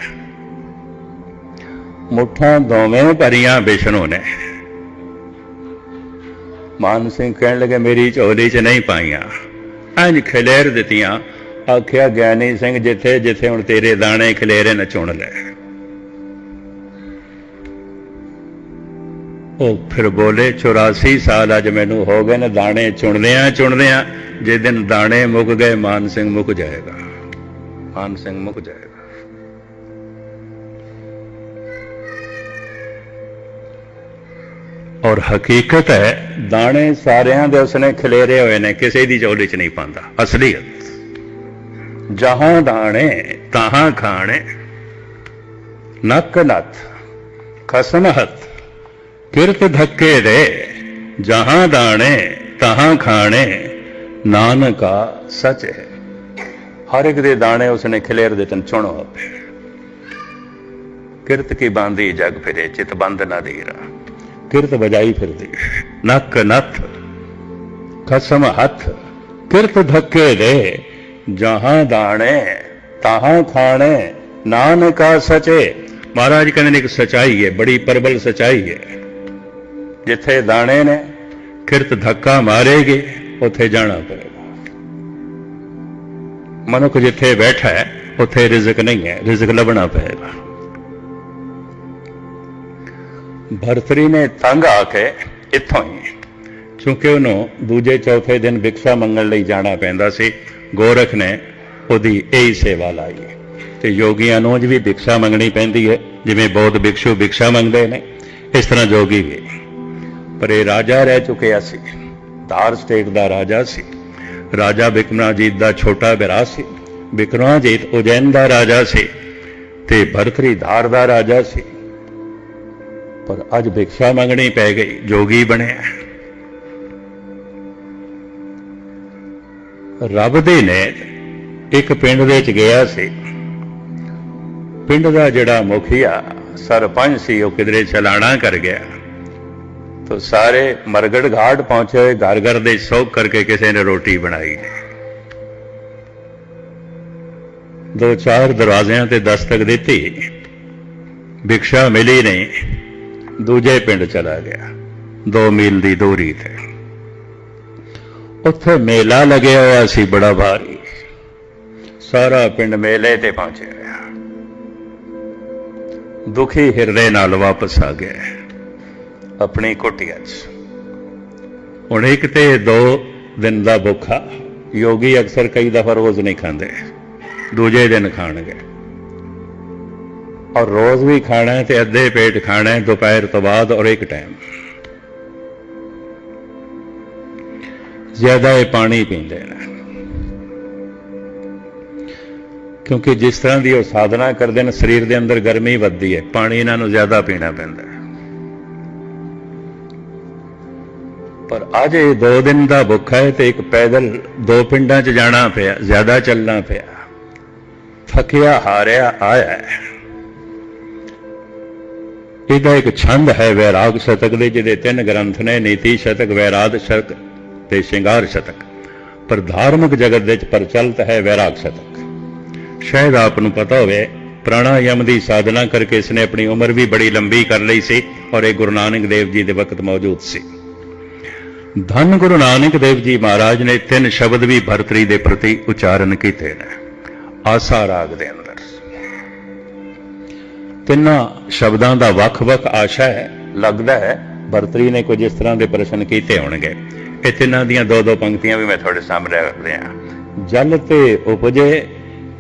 ਮੁੱਠਾਂ ਦੋਵੇਂ ਭਰੀਆਂ ਵਿਸ਼ਨੂੰ ਨੇ। ਮਾਨ ਸਿੰਘ ਕਹਿਣ ਲੱਗੇ, ਮੇਰੀ ਝੋਲੀ 'ਚ ਨਹੀਂ ਪਾਈਆਂ। ਇੰਜ ਖਲੇਰ ਦਿੱਤੀਆਂ। ਆਖਿਆ, ਗਿਆਨੀ ਸਿੰਘ ਜਿੱਥੇ ਜਿੱਥੇ ਹੁਣ ਤੇਰੇ ਦਾਣੇ ਖਲੇਰੇ ਨਾ ਚੁਣ ਲੈ। ਉਹ ਫਿਰ ਬੋਲੇ 84 ਸਾਲ ਅੱਜ ਮੈਨੂੰ ਹੋ ਗਏ ਨੇ ਦਾਣੇ ਚੁਣਦਿਆਂ ਚੁਣਦਿਆਂ। ਜੇ ਦਿਨ ਦਾਣੇ ਮੁੱਕ ਗਏ, ਮਾਨ ਸਿੰਘ ਮੁੱਕ ਜਾਏਗਾ। ਮਾਨ ਸਿੰਘ ਮੁੱਕ ਜਾਏਗਾ। ਔਰ ਹਕੀਕਤ ਹੈ, ਦਾਣੇ ਸਾਰਿਆਂ ਦੇ ਉਸਨੇ ਖਿਲੇਰੇ ਹੋਏ ਨੇ, ਕਿਸੇ ਦੀ ਝੋਲੀ 'ਚ ਨਹੀਂ ਪਾਉਂਦਾ। ਅਸਲੀਅਤ। ਜਹਾਂ ਦਾਣੇ, ਤਹਾਂ ਖਾਣੇ। ਨੱਕ ਨੱਥ, ਖਸਮ ਕਿਰਤ ਧੱਕੇ ਦੇ, ਜਹਾਂ ਦਾਣੇ, ਤਹਾਂ ਖਾਣੇ। ਨਾਨਕਾ ਸਚ ਹੈ। ਹਰ ਇੱਕ ਦੇ ਦਾਣੇ ਉਸਨੇ ਖਿਲੇਰ ਦੇ ਤਨ ਚੁਣੋ ਆਪੇ। ਕਿਰਤ ਕੀ ਬਾਂਦੀ ਜਗ ਫਿਰੇ, ਚਿਤ ਬੰਦ ਨਾ ਦੀਰਾ ਕਿਰਤ ਵਜਾਈ ਫਿਰਦੀ। ਨੱਕ ਨੱਥ ਕਸਮ ਹੱਥ, ਕਿਰਤ ਧੱਕੇ ਦੇ, ਜਹਾਂ ਦਾਣੇ ਤਹਾਂ ਖਾਣੇ, ਨਾਨਕਾ ਸਚੇ। ਮਹਾਰਾਜ ਕਹਿੰਦੇ ਨੇ ਇੱਕ ਸਚਾਈ ਹੈ, ਬੜੀ ਪਰਬਲ ਸਚਾਈ ਹੈ। ਜਿੱਥੇ ਦਾਣੇ ਨੇ, ਕਿਰਤ ਧੱਕਾ ਮਾਰੇਗੇ, ਉੱਥੇ ਜਾਣਾ ਪਏਗਾ ਮਨੁੱਖ ਜਿੱਥੇ ਬੈਠਾ ਹੈ, ਉੱਥੇ ਰਿਜ਼ਕ ਨਹੀਂ ਹੈ, ਰਿਜ਼ਕ ਲੱਭਣਾ ਪਏਗਾ ਭਰਤਰੀ ਨੇ ਤੰਗ ਆ ਕੇ ਇੱਥੋਂ ਹੀ। ਕਿਉਂਕਿ ਉਹਨੂੰ ਦੂਜੇ ਚੌਥੇ ਦਿਨ ਵਿਕਸਾ ਮੰਗਣ ਲਈ ਜਾਣਾ ਪੈਂਦਾ ਸੀ, ਗੋਰਖ ਨੇ ਉਹਦੀ ਇਹੀ ਸੇਵਾ ਲਾਈ। ਤੇ ਯੋਗੀਆਂ ਨੂੰ ਅੱਜ ਵੀ ਭਿਕਸ਼ਾ ਮੰਗਣੀ ਪੈਂਦੀ ਹੈ, ਜਿਵੇਂ ਬੌਧ ਭਿਕਸ਼ੂ ਭਿਕਸ਼ਾ ਮੰਗਦੇ ਨੇ, ਇਸ ਤਰ੍ਹਾਂ ਜੋਗੀ ਵੀ। ਪਰ ਇਹ ਰਾਜਾ ਰਹਿ ਚੁੱਕਿਆ ਸੀ ਧਾਰ ਸਟੇਟ ਦਾ ਰਾਜਾ ਸੀ। ਰਾਜਾ ਬਿਕਰਮਾਜੀਤ ਦਾ ਛੋਟਾ ਬਿਰਾ ਸੀ। ਬਿਕਰਮਾਜੀਤ ਉਜੈਨ ਦਾ ਰਾਜਾ ਸੀ ਤੇ ਭਰਤਰੀ ਧਾਰ ਦਾ ਰਾਜਾ ਸੀ। ਪਰ ਅੱਜ ਭਿਕਸ਼ਾ ਮੰਗਣੀ ਪੈ ਗਈ, ਜੋਗੀ ਬਣਿਆ। ਰੱਬ ਦੇ ਨੇ ਇੱਕ ਪਿੰਡ ਵਿੱਚ ਗਿਆ ਸੀ। ਪਿੰਡ ਦਾ ਜਿਹੜਾ ਮੁਖੀਆ, ਸਰਪੰਚ ਸੀ, ਉਹ ਕਿਧਰੇ ਚਲਾਣਾ ਕਰ ਗਿਆ। ਤੋ ਸਾਰੇ ਮਰਗੜ ਘਾਟ ਪਹੁੰਚੇ ਹੋਏ ਘਰ ਘਰ ਦੇ ਸ਼ੌਕ ਕਰਕੇ ਕਿਸੇ ਨੇ ਰੋਟੀ ਬਣਾਈ ਦੋ ਚਾਰ ਦਰਵਾਜ਼ਿਆਂ ਤੇ ਦਸਤਕ ਦਿੱਤੀ। ਭਿਕਸ਼ਾ ਮਿਲੀ ਨਹੀਂ। ਦੂਜੇ ਪਿੰਡ ਚਲਾ ਗਿਆ। 2 ਮੀਲ ਦੀ ਦੂਰੀ ਤੇ। ਉੱਥੇ ਮੇਲਾ ਲੱਗਿਆ ਹੋਇਆ ਸੀ, ਬੜਾ ਭਾਰੀ। ਸਾਰਾ ਪਿੰਡ ਮੇਲੇ ਤੇ ਪਹੁੰਚਿਆ ਹੋਇਆ। ਦੁਖੀ ਹਿਰਦੇ ਨਾਲ ਵਾਪਸ ਆ ਗਿਆ। ਆਪਣੀ ਕੁਟੀਆ 'ਚ। ਹੁਣ ਇੱਕ ਤੇ ਦੋ ਦਿਨ ਦਾ ਭੁੱਖਾ। ਯੋਗੀ ਅਕਸਰ ਕਈ ਦਫਾ ਰੋਜ਼ ਨਹੀਂ ਖਾਂਦੇ। ਦੂਜੇ ਦਿਨ ਖਾਣਗੇ। ਔਰ ਰੋਜ਼ ਵੀ ਖਾਣਾ ਹੈ ਤੇ ਅੱਧੇ ਪੇਟ ਖਾਣਾ ਹੈ, ਦੁਪਹਿਰ ਤੋਂ ਬਾਅਦ ਔਰ ਇੱਕ ਟਾਈਮ ਜ਼ਿਆਦਾ ਇਹ ਪਾਣੀ ਪੀਂਦੇ ਨੇ। ਕਿਉਂਕਿ ਜਿਸ ਤਰ੍ਹਾਂ ਦੀ ਉਹ ਸਾਧਨਾ ਕਰਦੇ ਨੇ, ਸਰੀਰ ਦੇ ਅੰਦਰ ਗਰਮੀ ਵੱਧਦੀ ਹੈ, ਪਾਣੀ ਇਹਨਾਂ ਨੂੰ ਜ਼ਿਆਦਾ ਪੀਣਾ ਪੈਂਦਾ ਹੈ। ਪਰ ਅੱਜ ਇਹ ਦੋ ਦਿਨ ਦਾ ਭੁੱਖਾ ਹੈ ਤੇ ਇੱਕ ਪੈਦਲ ਦੋ ਪਿੰਡਾਂ 'ਚ ਜਾਣਾ ਪਿਆ, ਜ਼ਿਆਦਾ ਚੱਲਣਾ ਪਿਆ। ਥੱਕਿਆ ਹਾਰਿਆ ਆਇਆ ਇਹਦਾ ਇੱਕ ਛੰਦ ਹੈ ਵੈਰਾਗ ਸ਼ਤਕ ਦੇ, ਜਿਹਦੇ ਤਿੰਨ ਗ੍ਰੰਥ ਨੇ ਨੀਤੀ ਸ਼ਤਕ ਵੈਰਾਗ ਸ਼ਤਕ ਤੇ ਸ਼ਿੰਗਾਰ ਸ਼ਤਕ। ਪਰ ਧਾਰਮਿਕ ਜਗਤ ਵਿੱਚ ਪ੍ਰਚਲਿਤ ਹੈ ਵੈਰਾਗ ਸ਼ਤਕ। ਸ਼ਾਇਦ ਆਪ ਨੂੰ ਪਤਾ ਹੋਵੇ, ਪ੍ਰਾਣਾਯਮ ਦੀ ਸਾਧਨਾ ਕਰਕੇ ਇਸਨੇ ਆਪਣੀ ਉਮਰ ਵੀ ਬੜੀ ਲੰਬੀ ਕਰ ਲਈ ਸੀ ਔਰ ਇਹ ਗੁਰੂ ਨਾਨਕ ਦੇਵ ਜੀ ਦੇ ਵਕਤ ਮੌਜੂਦ ਸੀ। ਧੰਨ ਗੁਰੂ ਨਾਨਕ ਦੇਵ ਜੀ ਮਹਾਰਾਜ ਨੇ ਤਿੰਨ ਸ਼ਬਦ ਵੀ ਭਰਤਰੀ ਦੇ ਪ੍ਰਤੀ ਉਚਾਰਨ ਕੀਤੇ ਨੇ। ਆਸਾ ਰਾਗ ਦੇ ਅੰਦਰ। ਤਿੰਨਾਂ ਸ਼ਬਦਾਂ ਦਾ ਵੱਖ-ਵੱਖ ਆਸ਼ਾ ਹੈ, ਲੱਗਦਾ ਹੈ, ਭਰਤਰੀ ਨੇ ਕੁਝ ਇਸ ਤਰ੍ਹਾਂ ਦੇ ਪ੍ਰਸ਼ਨ ਕੀਤੇ ਹੋਣਗੇ। ਇਹ ਤਿੰਨਾਂ ਦੀਆਂ ਦੋ ਦੋ ਪੰਕਤੀਆਂ ਵੀ ਮੈਂ ਤੁਹਾਡੇ ਸਾਹਮਣੇ ਰੱਖ ਰਿਹਾ ਜਲ ਤੇ ਉਪਜੇ,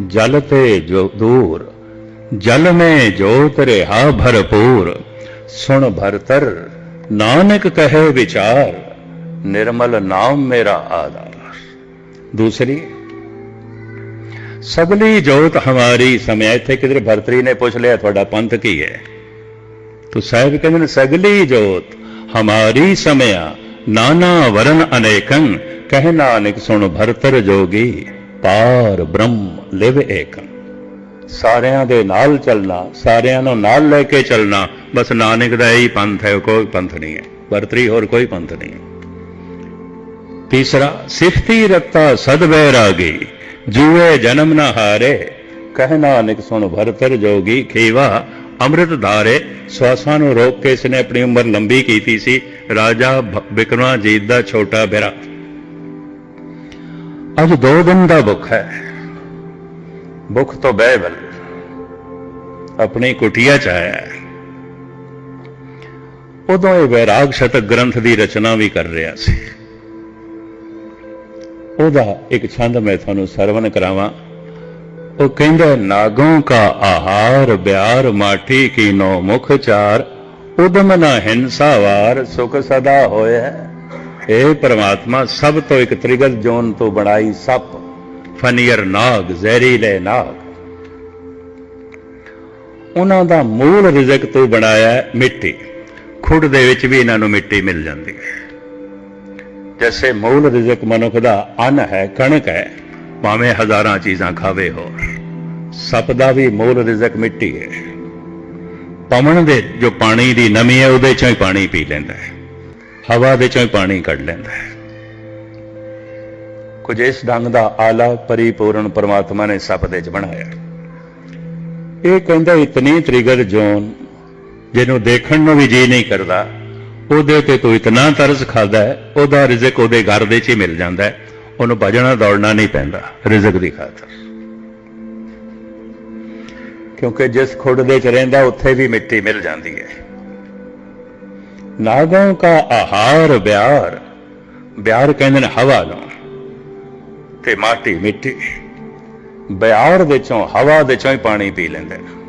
ਜਲ ਤੇ ਜੋ ਦੂਰ, ਜਲ ਮੈਂ ਜੋਤ ਰਿਹਾ ਭਰਪੂਰ, ਸੁਣ ਭਰਤਰ, ਨਾਨਕ ਕਹੇ ਵਿਚਾਰ, ਨਿਰਮਲ ਨਾਮ ਮੇਰਾ ਆਧਾਰ। ਦੂਸਰੀ ਸਗਲੀ ਜੋਤ ਹਮਾਰੀ ਸਮਿਆ ਇੱਥੇ ਕਿਧਰੇ ਭਰਤਰੀ ਨੇ ਪੁੱਛ ਲਿਆ, ਤੁਹਾਡਾ ਪੰਥ ਕੀ ਹੈ? ਤੋ ਸਾਹਿਬ ਕਹਿੰਦੇ ਨੇ, ਸਗਲੀ ਜੋਤ ਹਮਾਰੀ ਸਮਿਆ ਨਾਨਾ ਵਰਨ ਅਨੇਕੰ, ਕਹਿ ਨਾਨਕ ਸੁਣ ਭਰਤਰ ਜੋਗੀ। ਪਾਰ ਬ੍ਰਹਮ ਲਿਵ ਏਕੰ। ਸਾਰਿਆਂ ਦੇ ਨਾਲ ਚੱਲਣਾ, ਸਾਰਿਆਂ ਨੂੰ ਨਾਲ ਲੈ ਕੇ ਚੱਲਣਾ, ਬਸ ਨਾਨਕ ਦਾ ਹੀ ਪੰਥ ਹੈ, ਕੋਈ ਪੰਥ ਨਹੀਂ ਹੈ। ਭਰਤਰੀ ਹੋਰ ਕੋਈ ਪੰਥ ਨਹੀਂ ਹੈ। ਤੀਸਰਾ, ਸਿਫਤੀ ਰਤਾ ਸਦ ਬੈਰਾਗੀ ਜੂਏ ਜਨਮ ਨਾ ਹਾਰੇ, ਕਹਿ ਨਾਨਕ ਸੁਣ ਭਰਤਰ ਜੋਗੀ ਖੇਵਾ, ਅੰਮ੍ਰਿਤ ਧਾਰੇ, ਸਵਾਸਾਂ ਨੂੰ ਰੋਕ ਕੇ ਇਸਨੇ ਆਪਣੀ ਉਮਰ ਲੰਬੀ ਕੀਤੀ ਸੀ, ਰਾਜਾ ਬਿਕਰਮਾਜੀਤ ਦਾ ਛੋਟਾ ਬੇਰਾ। ਅੱਜ ਦੋ ਦਿਨ ਦਾ ਭੁੱਖ ਹੈ। ਭੁੱਖ ਤੋਂ ਬਹਿਬਲ, ਆਪਣੀ ਕੁਟੀਆ ਚ ਆਇਆ ਉਦੋਂ ਇਹ ਵੈਰਾਗ ਸ਼ਤਕ ਗ੍ਰੰਥ ਦੀ ਰਚਨਾ ਵੀ ਕਰ ਰਿਹਾ ਸੀ। ਉਹਦਾ ਇੱਕ ਛੰਦ ਮੈਂ ਤੁਹਾਨੂੰ ਸਰਵਨ ਕਰਾਵਾਂ। ਉਹ ਕਹਿੰਦਾ, ਨਾਗੋਂ ਕਾ ਆਹਾਰ, ਬਿਆਰ ਮਾਠੀ ਕੀ ਨੋ ਮੁਖ ਚਾਰ। ਉਦਮ ਨਾ ਹਿੰਸਾ ਵਾਰ, ਸੁਖ ਸਦਾ ਹੋਇਆ ਇਹ ਪ੍ਰਮਾਤਮਾ, ਸਭ ਤੋਂ ਇੱਕ ਤ੍ਰਿਗਤ ਜੋਨ ਤੋਂ ਬਣਾਈ ਸੱਪ। ਫਨੀਅਰ ਨਾਗ ਜ਼ਹਿਰੀਲੇ ਨਾਗ। ਉਹਨਾਂ ਦਾ ਮੂਲ ਰਿਜ਼ਕ ਤੋਂ ਬਣਾਇਆ ਮਿੱਟੀ। ਖੁੱਡ ਦੇ ਵਿੱਚ ਵੀ ਇਹਨਾਂ ਨੂੰ ਮਿੱਟੀ ਮਿਲ ਜਾਂਦੀ ਹੈ। ਜੈਸੇ ਮੂਲ ਰਿਜ਼ਕ ਮਨੁੱਖ ਦਾ ਅੰਨ ਹੈ, ਕਣਕ ਹੈ, ਭਾਵੇਂ ਹਜ਼ਾਰਾਂ ਚੀਜ਼ਾਂ ਖਾਵੇ ਹੋਰ। ਸੱਪ ਦਾ ਵੀ ਮੂਲ ਰਿਜ਼ਕ ਮਿੱਟੀ ਹੈ। ਪਵਨ ਦੇ ਜੋ ਪਾਣੀ ਦੀ ਨਮੀ ਹੈ, ਉਹਦੇ ਚੋਂ ਹੀ ਪਾਣੀ ਪੀ ਲੈਂਦਾ ਹੈ। ਹਵਾ ਦੇ ਚੋਂ ਹੀ ਪਾਣੀ ਕੱਢ ਲੈਂਦਾ ਹੈ। ਕੁਝ ਇਸ ਢੰਗ ਦਾ ਆਲਾ ਪਰਿਪੂਰਨ ਪਰਮਾਤਮਾ ਨੇ ਸੱਪ ਦੇ ਚ ਬਣਾਇਆ। ਇਹ ਕਹਿੰਦਾ, ਇਤਨੀ ਤ੍ਰਿਗਰ ਜੋਨ, ਜਿਹਨੂੰ ਦੇਖਣ ਨੂੰ ਵੀ ਜੀ ਨਹੀਂ ਕਰਦਾ ਉਹਦੇ ਤੇ ਤੂੰ ਇਤਨਾ ਤਰਸ ਖਾਦਾ ਹੈ, ਉਹਦਾ ਰਿਜ਼ਕ ਉਹਦੇ ਘਰ ਦੇ 'ਚ ਹੀ ਮਿਲ ਜਾਂਦਾ ਹੈ। ਉਹਨੂੰ ਭਜਣਾ ਦੌੜਨਾ ਨਹੀਂ ਪੈਂਦਾ, ਰਿਜ਼ਕ ਦੀ ਖਾਤਰ। ਕਿਉਂਕਿ ਜਿਸ ਖੁੱਡ ਦੇ 'ਚ ਰਹਿੰਦਾ, ਉੱਥੇ ਵੀ ਮਿੱਟੀ ਮਿਲ ਜਾਂਦੀ ਹੈ। ਨਾਗੋਂ ਕਾ ਆਹਾਰ ਬਿਆਰ ਬਿਆਰ ਕਹਿੰਦੇ ਨੇ ਹਵਾ ਨੂੰ, ਤੇ ਮਾਟੀ ਮਿੱਟੀ। ਬਿਆਰ ਦੇ ਚੋਂ, ਹਵਾ ਦੇ ਚੋਂ ਹੀ ਪਾਣੀ ਪੀ ਲੈਂਦੇ ਨੇ।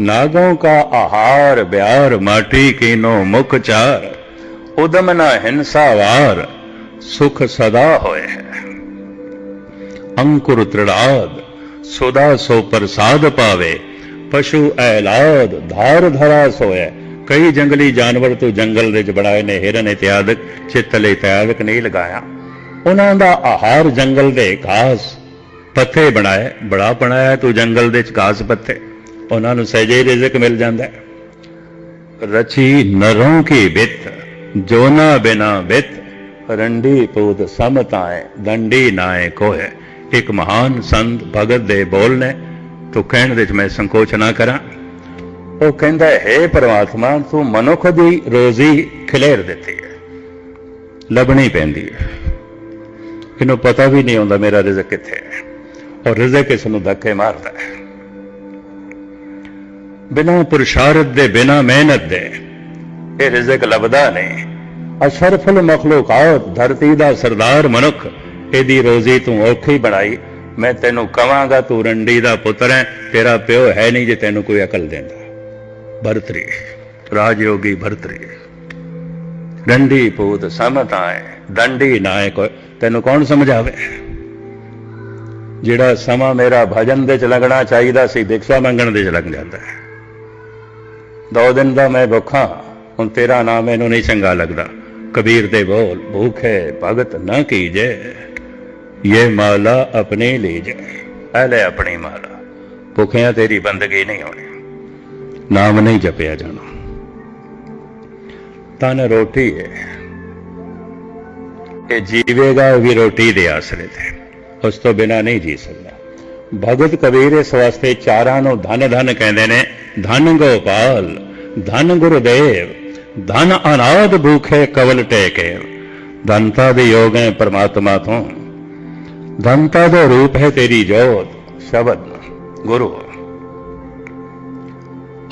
ਨਾਗੋਂ ਕਾ ਆਹਾਰ ਬਿਆਰ, ਮਾਟੀ ਕੀਨੋ ਮੁਖ ਚਾਰ, ਉਦਮ ਨਾ ਹਿੰਸਾ ਵਾਰ, ਸੁਖ ਸਦਾ ਹੋਏ ਹੈ। ਅੰਕੁਰ ਤ੍ਰਿੜਾਦ, ਸੁਦਾ ਸੋ ਪ੍ਰਸਾਦ ਪਾਵੇ, ਪਸ਼ੂ ਐਲਾਦ, ਧਾਰ ਧਰਾ ਸੋਏ। ਕਈ ਜੰਗਲੀ ਜਾਨਵਰ ਤੋਂ ਜੰਗਲ ਦੇ ਚ ਬਣਾਏ ਨੇ, ਹਿਰਨ ਇਤਿਆਦਿਕ ਚਿੱਤਲੇ ਇਤਿਆਦਿਕ ਨਹੀਂ ਲਗਾਇਆ। ਉਹਨਾਂ ਦਾ ਆਹਾਰ ਜੰਗਲ ਦੇ ਘਾਸ ਪੱਤੇ ਬਣਾਏ, ਬੜਾ ਬਣਾਇਆ ਤੂੰ ਜੰਗਲ ਦੇ ਚ ਘਾਸ ਪੱਤੇ। ਉਹਨਾਂ ਨੂੰ ਸਹਿਜੇ ਰਿਜ਼ਕ ਮਿਲ ਜਾਂਦਾ ਹੈ। ਰਚੀ ਨਰੋਂ ਕੀ ਬਿਤ ਜੋਨਾ ਬਿਨਾ ਬਿਤ ਰੰਡੀ ਪੂਤ ਸਮਤਾਏ ਦੰਡੀ ਨਾਏ ਕੋਏ ਇੱਕ ਮਹਾਨ ਸੰਤ ਭਗਤ ਦੇ ਬੋਲ ਨੇ, ਤੂੰ ਕਹਿਣ ਵਿੱਚ ਮੈਂ ਸੰਕੋਚ ਨਾ ਕਰਾਂ। ਉਹ ਕਹਿੰਦਾ, ਹੈ ਪਰਮਾਤਮਾ, ਤੂੰ ਮਨੁੱਖ ਦੀ ਰੋਜ਼ੀ ਖਿਲੇਰ ਦਿੱਤੀ ਹੈ, ਲੱਭਣੀ ਪੈਂਦੀ ਹੈ। ਇਹਨੂੰ ਪਤਾ ਵੀ ਨਹੀਂ ਹੁੰਦਾ ਮੇਰਾ ਰਿਜ਼ਕ ਕਿੱਥੇ ਹੈ, ਔਰ ਰਿਜ਼ਕ ਇਸ ਨੂੰ ਧੱਕੇ ਮਾਰਦਾ ਹੈ। ਬਿਨਾਂ ਪੁਰਸ਼ਾਰਤ ਦੇ, ਬਿਨਾਂ ਮਿਹਨਤ ਦੇ। ਇਹ ਰਿਜ਼ਕ ਲੱਭਦਾ ਨਹੀਂ। ਅਸ਼ਰਫੁਲ ਮਖਲੂਕਾਤ, ਧਰਤੀ ਦਾ ਸਰਦਾਰ ਮਨੁੱਖ, ਇਹਦੀ ਰੋਜ਼ੀ ਤੂੰ ਔਖੀ ਬਣਾਈ। ਮੈਂ ਤੈਨੂੰ ਕਵਾਂਗਾ ਤੂੰ ਰੰਡੀ ਦਾ ਪੁੱਤਰ ਹੈ। ਤੇਰਾ ਪਿਓ ਹੈ ਨਹੀਂ ਜੇ ਤੈਨੂੰ ਕੋਈ ਅਕਲ ਦਿੰਦਾ। ਭਰਤਰੀ, ਰਾਜਯੋਗੀ ਭਰਤਰੀ ਰੰਡੀ ਪੂਤ ਸਮਤਾਏ ਦੰਡੀ ਨਾਏ ਕੋ ਤੈਨੂੰ ਕੌਣ ਸਮਝਾਵੇ? ਜਿਹੜਾ ਸਮਾਂ ਮੇਰਾ ਭਜਨ ਦੇ ਚ ਲੱਗਣਾ ਚਾਹੀਦਾ ਸੀ ਦਿਕਸ਼ਾ ਮੰਗਣ ਦੇ ਚ ਲੱਗ ਜਾਂਦਾ ਹੈ। ਦੋ ਦਿਨ ਦਾ ਮੈਂ ਭੁੱਖਾ, ਹੁਣ ਤੇਰਾ ਨਾਮ ਮੈਨੂੰ ਨਹੀਂ ਚੰਗਾ ਲੱਗਦਾ। ਕਬੀਰ ਦੇ ਬੋਲ, ਭੂਖੇ ਭਗਤ ਨਾ ਕੀਜੇ ਇਹ ਮਾਲਾ ਆਪਣੇ ਲੀਜੇ। ਐ ਲੈ ਆਪਣੀ ਮਾਲਾ, ਭੁੱਖਿਆਂ ਤੇਰੀ ਬੰਦਗੀ ਨਹੀਂ ਹੋਣੀ, ਨਾਮ ਨਹੀਂ ਜਪਿਆ ਜਾਣਾ। ਤਨ ਰੋਟੀ ਹੈ ਇਹ ਜੀਵੇਗਾ ਉਹ ਵੀ ਰੋਟੀ ਦੇ ਆਸਰੇ ਤੇ, ਉਸ ਤੋਂ ਬਿਨਾ ਨਹੀਂ ਜੀ ਸਕਦਾ। ਭਗਤ ਕਬੀਰ ਇਸ ਵਾਸਤੇ ਚਾਰਾਂ ਨੂੰ ਧਨ ਧਨ ਕਹਿੰਦੇ ਨੇ, ਧਨ ਗੋਪਾਲ, ਧਨ ਗੁਰਦੇਵ, ਧਨ ਅਨਾਦ ਭੂਖੇ ਕਵਲ ਟੇਕੇ। ਧਨਤਾ ਦੇ ਯੋਗ ਹੈ ਪਰਮਾਤਮਾ ਤੋਂ। ਧਨਤਾ ਦਾ ਰੂਪ ਹੈ ਤੇਰੀ ਜੋਤ, ਸ਼ਬਦ, ਗੁਰੂ।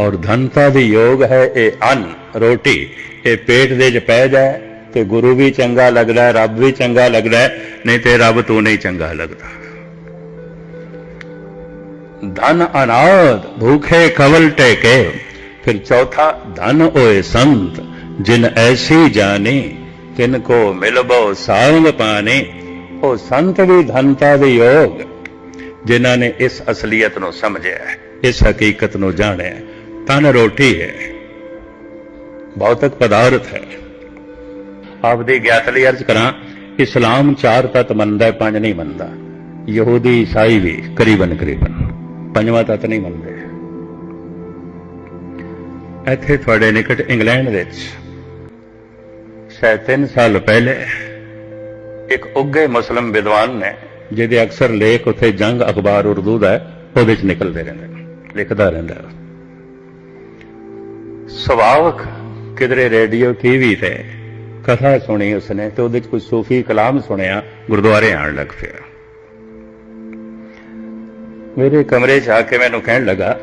ਔਰ ਧਨਤਾ ਦੀ ਯੋਗ ਹੈ ਇਹ ਅੰਨ, ਰੋਟੀ। ਇਹ ਪੇਟ ਦੇ ਚ ਪੈ ਜਾਏ ਤੇ ਗੁਰੂ ਵੀ ਚੰਗਾ ਲੱਗਦਾ, ਰੱਬ ਵੀ ਚੰਗਾ ਲੱਗਦਾ, ਨਹੀਂ ਤੇ ਰੱਬ ਤੋਂ ਨਹੀਂ ਚੰਗਾ ਲੱਗਦਾ। ਧਨ ਅਨਾਦ ਭੂਖੇ ਕਵਲ ਟੇਕੇ ਫਿਰ ਚੌਥਾ ਧਨ ਹੋਏ ਸੰਤ ਜਿਨ ਐਸੀ ਜਾਣੇ ਤਿਨ ਕੋ ਮਿਲਬੋ ਸਾਰੰਗ ਪਾਣੇ ਉਹ ਸੰਤ ਵੀ ਧਨਤਾ ਦੇ ਯੋਗ ਜਿਨ੍ਹਾਂ ਨੇ ਇਸ ਅਸਲੀਅਤ ਨੂੰ ਸਮਝਿਆ ਇਸ ਹਕੀਕਤ ਨੂੰ ਜਾਣਿਆ ਹੈ। ਤਨ ਰੋਟੀ ਹੈ ਭੌਤਿਕ ਪਦਾਰਥ ਹੈ ਆਪਦੀ ਗਿਆਤ ਲਈ ਅਰਜ਼ ਕਰਾਂ ਇਸਲਾਮ ਚਾਰ ਤਤ ਮੰਨਦਾ ਪੰਜ ਨਹੀਂ ਮੰਨਦਾ ਯਹੂਦੀ ਈਸਾਈ ਵੀ ਕਰੀਬਨ ਕਰੀਬਨ ਪੰਜਵਾਂ ਤੱਤ ਨਹੀਂ ਮੰਨਦੇ ਇੱਥੇ ਤੁਹਾਡੇ ਨਿਕਟ ਇੰਗਲੈਂਡ ਵਿੱਚ ਸ਼ਾਇਦ 3 ਸਾਲ ਪਹਿਲੇ ਇੱਕ ਉੱਗੇ ਮੁਸਲਮ ਵਿਦਵਾਨ ਨੇ, ਜਿਹਦੇ ਅਕਸਰ ਲੇਖ ਉੱਥੇ ਜੰਗ ਅਖਬਾਰ ਉਰਦੂ ਦਾ ਉਹਦੇ ਵਿੱਚ ਨਿਕਲਦੇ ਰਹਿੰਦੇ ਨੇ, ਲਿਖਦਾ ਰਹਿੰਦਾ ਹੈ। ਸੁਭਾਵਕ ਕਿਧਰੇ ਰੇਡੀਓ ਟੀਵੀ ਤੇ ਕਥਾ ਸੁਣੀ ਉਸਨੇ ਤੇ ਉਹਦੇ ਵਿੱਚ ਕੋਈ ਸੂਫੀ ਕਲਾਮ ਸੁਣਿਆ ਗੁਰਦੁਆਰੇ ਆਣ ਲੱਗ ਪਿਆ ਮੇਰੇ ਕਮਰੇ 'ਚ ਆ ਕੇ ਮੈਨੂੰ ਕਹਿਣ ਲੱਗਾ,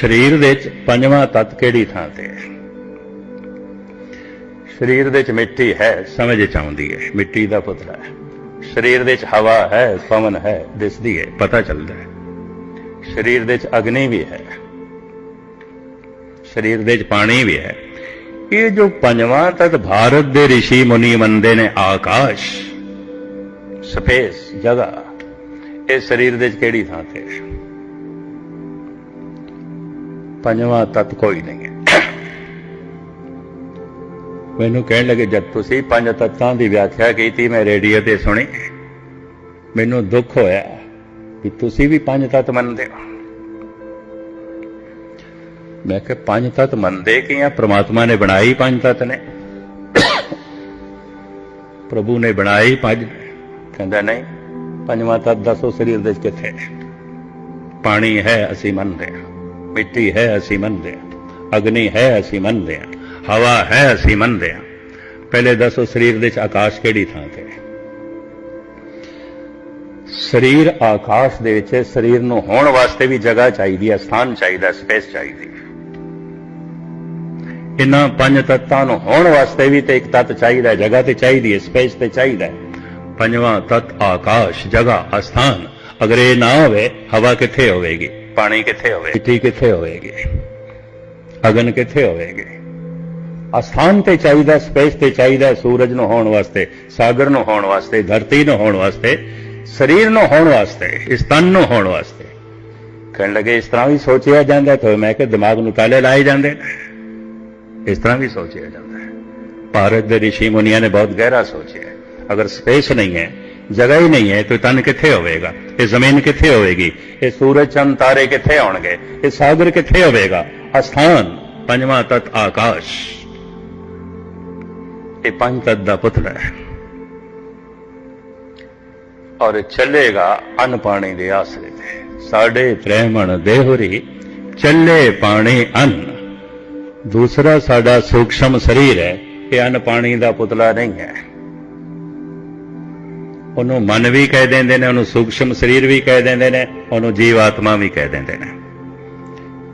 ਸਰੀਰ ਦੇ ਵਿੱਚ ਪੰਜਵਾਂ ਤੱਤ ਕਿਹੜੀ ਥਾਂ ਤੇ ਹੈ? ਸਰੀਰ ਦੇ ਵਿੱਚ ਮਿੱਟੀ ਹੈ, ਸਮਝ ਚ ਆਉਂਦੀ ਹੈ, ਮਿੱਟੀ ਦਾ ਪੁੱਤਰਾ ਹੈ। ਸਰੀਰ ਦੇ ਵਿੱਚ ਹਵਾ ਹੈ, ਪਵਨ ਹੈ, ਦਿਸਦੀ ਹੈ, ਪਤਾ ਚੱਲਦਾ ਹੈ। ਸਰੀਰ ਦੇ ਵਿੱਚ ਅਗਨੀ ਵੀ ਹੈ। ਸਰੀਰ ਦੇ ਵਿੱਚ ਪਾਣੀ ਵੀ ਹੈ। ਇਹ ਜੋ ਪੰਜਵਾਂ ਤੱਤ ਭਾਰਤ ਦੇ ઋષਿ ਮੁਨੀ ਮੰਨਦੇ ਨੇ ਆਕਾਸ਼ ਸਪੇਸ ਜਗ੍ਹਾ। ਇਹ ਸਰੀਰ ਦੇ ਵਿੱਚ ਕਿਹੜੀ ਥਾਂ ਤੇ ਹੈ? ਪੰਜਵਾਂ ਤੱਤ ਕੋਈ ਨਹੀਂ ਹੈ। ਮੈਨੂੰ ਕਹਿਣ ਲੱਗੇ, ਜਦ ਤੁਸੀਂ ਪੰਜ ਤੱਤਾਂ ਦੀ ਵਿਆਖਿਆ ਕੀਤੀ, ਮੈਂ ਰੇਡੀਓ ਤੇ ਸੁਣੀ, ਮੈਨੂੰ ਦੁੱਖ ਹੋਇਆ ਕਿ ਤੁਸੀਂ ਵੀ ਪੰਜ ਤੱਤ ਮੰਨਦੇ ਹੋ। ਮੈਂ ਕਿਹਾ, ਪੰਜ ਤੱਤ ਮੰਨਦੇ ਕਿ ਆ? ਪ੍ਰਮਾਤਮਾ ਨੇ ਬਣਾਈ ਪੰਜ ਤੱਤ ਨੇ। ਪ੍ਰਭੂ ਨੇ ਬਣਾਈ ਪੰਜ। ਕਹਿੰਦਾ, ਨਹੀਂ ਪੰਜਵਾਂ ਤੱਤ ਦੱਸੋ ਸਰੀਰ ਦੇ ਵਿੱਚ ਕਿੱਥੇ ਪਾਣੀ ਹੈ, ਅਸੀਂ ਮੰਨਦੇ ਹਾਂ। ਮਿੱਟੀ ਹੈ, ਅਸੀਂ ਮੰਨਦੇ ਹਾਂ। ਅਗਨੀ ਹੈ, ਅਸੀਂ ਮੰਨਦੇ ਹਾਂ। ਹਵਾ ਹੈ, ਅਸੀਂ ਮੰਨਦੇ ਹਾਂ। ਪਹਿਲੇ ਦੱਸੋ ਸਰੀਰ ਦੇ ਵਿੱਚ ਆਕਾਸ਼ ਕਿਹੜੀ ਥਾਂ ਤੇ ਸਰੀਰ ਆਕਾਸ਼ ਦੇ ਵਿੱਚ ਸਰੀਰ ਨੂੰ ਹੋਣ ਵਾਸਤੇ ਵੀ ਜਗ੍ਹਾ ਚਾਹੀਦੀ ਹੈ, ਸਥਾਨ ਚਾਹੀਦਾ ਸਪੇਸ ਚਾਹੀਦੀ ਹੈ। ਇਨ੍ਹਾਂ ਪੰਜ ਤੱਤਾਂ ਨੂੰ ਹੋਣ ਵਾਸਤੇ ਵੀ ਤੇ ਇੱਕ ਤੱਤ ਚਾਹੀਦਾ ਜਗ੍ਹਾ ਤੇ ਚਾਹੀਦੀ ਹੈ, ਸਪੇਸ ਤੇ ਚਾਹੀਦਾ ਹੈ। ਪੰਜਵਾਂ ਤੱਤ ਆਕਾਸ਼ ਜਗ੍ਹਾ ਅਸਥਾਨ। ਅਗਰ ਇਹ ਨਾ ਹੋਵੇ ਹਵਾ ਕਿੱਥੇ ਹੋਵੇਗੀ? ਪਾਣੀ ਕਿੱਥੇ ਹੋਵੇਗੀ ਮਿੱਟੀ ਕਿੱਥੇ ਹੋਵੇਗੀ? ਅਗਨ ਕਿੱਥੇ ਹੋਵੇਗੀ? ਅਸਥਾਨ ਤੇ ਚਾਹੀਦਾ ਸਪੇਸ ਤੇ ਚਾਹੀਦਾ ਸੂਰਜ ਨੂੰ ਹੋਣ ਵਾਸਤੇ ਸਾਗਰ ਨੂੰ ਹੋਣ ਵਾਸਤੇ ਧਰਤੀ ਨੂੰ ਹੋਣ ਵਾਸਤੇ ਸਰੀਰ ਨੂੰ ਹੋਣ ਵਾਸਤੇ ਇਸ ਤਨ ਨੂੰ ਹੋਣ ਵਾਸਤੇ। ਕਹਿਣ ਲੱਗੇ ਇਸ ਤਰ੍ਹਾਂ ਵੀ ਸੋਚਿਆ ਜਾਂਦਾ ਤਾਂ ਮੈਂ ਕਿ ਦਿਮਾਗ ਨੂੰ ਤਾਲੇ ਲਾਏ ਜਾਂਦੇ ਇਸ ਤਰ੍ਹਾਂ ਵੀ ਸੋਚਿਆ ਜਾਂਦਾ ਭਾਰਤ ਦੇ ઋષਿ ਮੁਨੀਆਂ ਨੇ ਬਹੁਤ ਗਹਿਰਾ ਸੋਚਿਆ। ਅਗਰ ਸਪੇਸ ਨਹੀਂ ਹੈ, ਜਗ੍ਹਾ ਹੀ ਨਹੀਂ ਹੈ ਤਾਂ ਤਨ ਕਿੱਥੇ ਹੋਵੇਗਾ? ਇਹ ਜ਼ਮੀਨ ਕਿੱਥੇ ਹੋਵੇਗੀ? ਇਹ ਸੂਰਜ, ਚੰਦ, ਤਾਰੇ ਕਿੱਥੇ ਆਉਣਗੇ? ਇਹ ਸਾਗਰ ਕਿੱਥੇ ਹੋਵੇਗਾ? ਅਸਥਾਨ, ਪੰਜਵਾਂ ਤਤ ਆਕਾਸ਼। ਇਹ ਪੰਜ ਤਤ ਦਾ ਪੁੱਤਰ ਹੈ। ਔਰ ਚੱਲੇਗਾ ਅਨ ਪਾਣੀ ਦੇ ਆਸਰੇ ਤੇ। ਸਾਡੇ ਤ੍ਰੈਮਣ ਦੇਹਰੀ, ਚੱਲੇ ਪਾਣੀ ਅਨ। ਦੂਸਰਾ ਸਾਡਾ ਸੂਖਸ਼ਮ ਸਰੀਰ ਹੈ, ਇਹ ਅਨ ਪਾਣੀ ਦਾ ਪੁਤਲਾ ਨਹੀਂ ਹੈ। ਉਹਨੂੰ ਮਨ ਵੀ ਕਹਿ ਦਿੰਦੇ ਨੇ, ਉਹਨੂੰ ਸੂਖਸ਼ਮ ਸਰੀਰ ਵੀ ਕਹਿ ਦਿੰਦੇ ਨੇ, ਉਹਨੂੰ ਜੀਵ ਆਤਮਾ ਵੀ ਕਹਿ ਦਿੰਦੇ ਨੇ।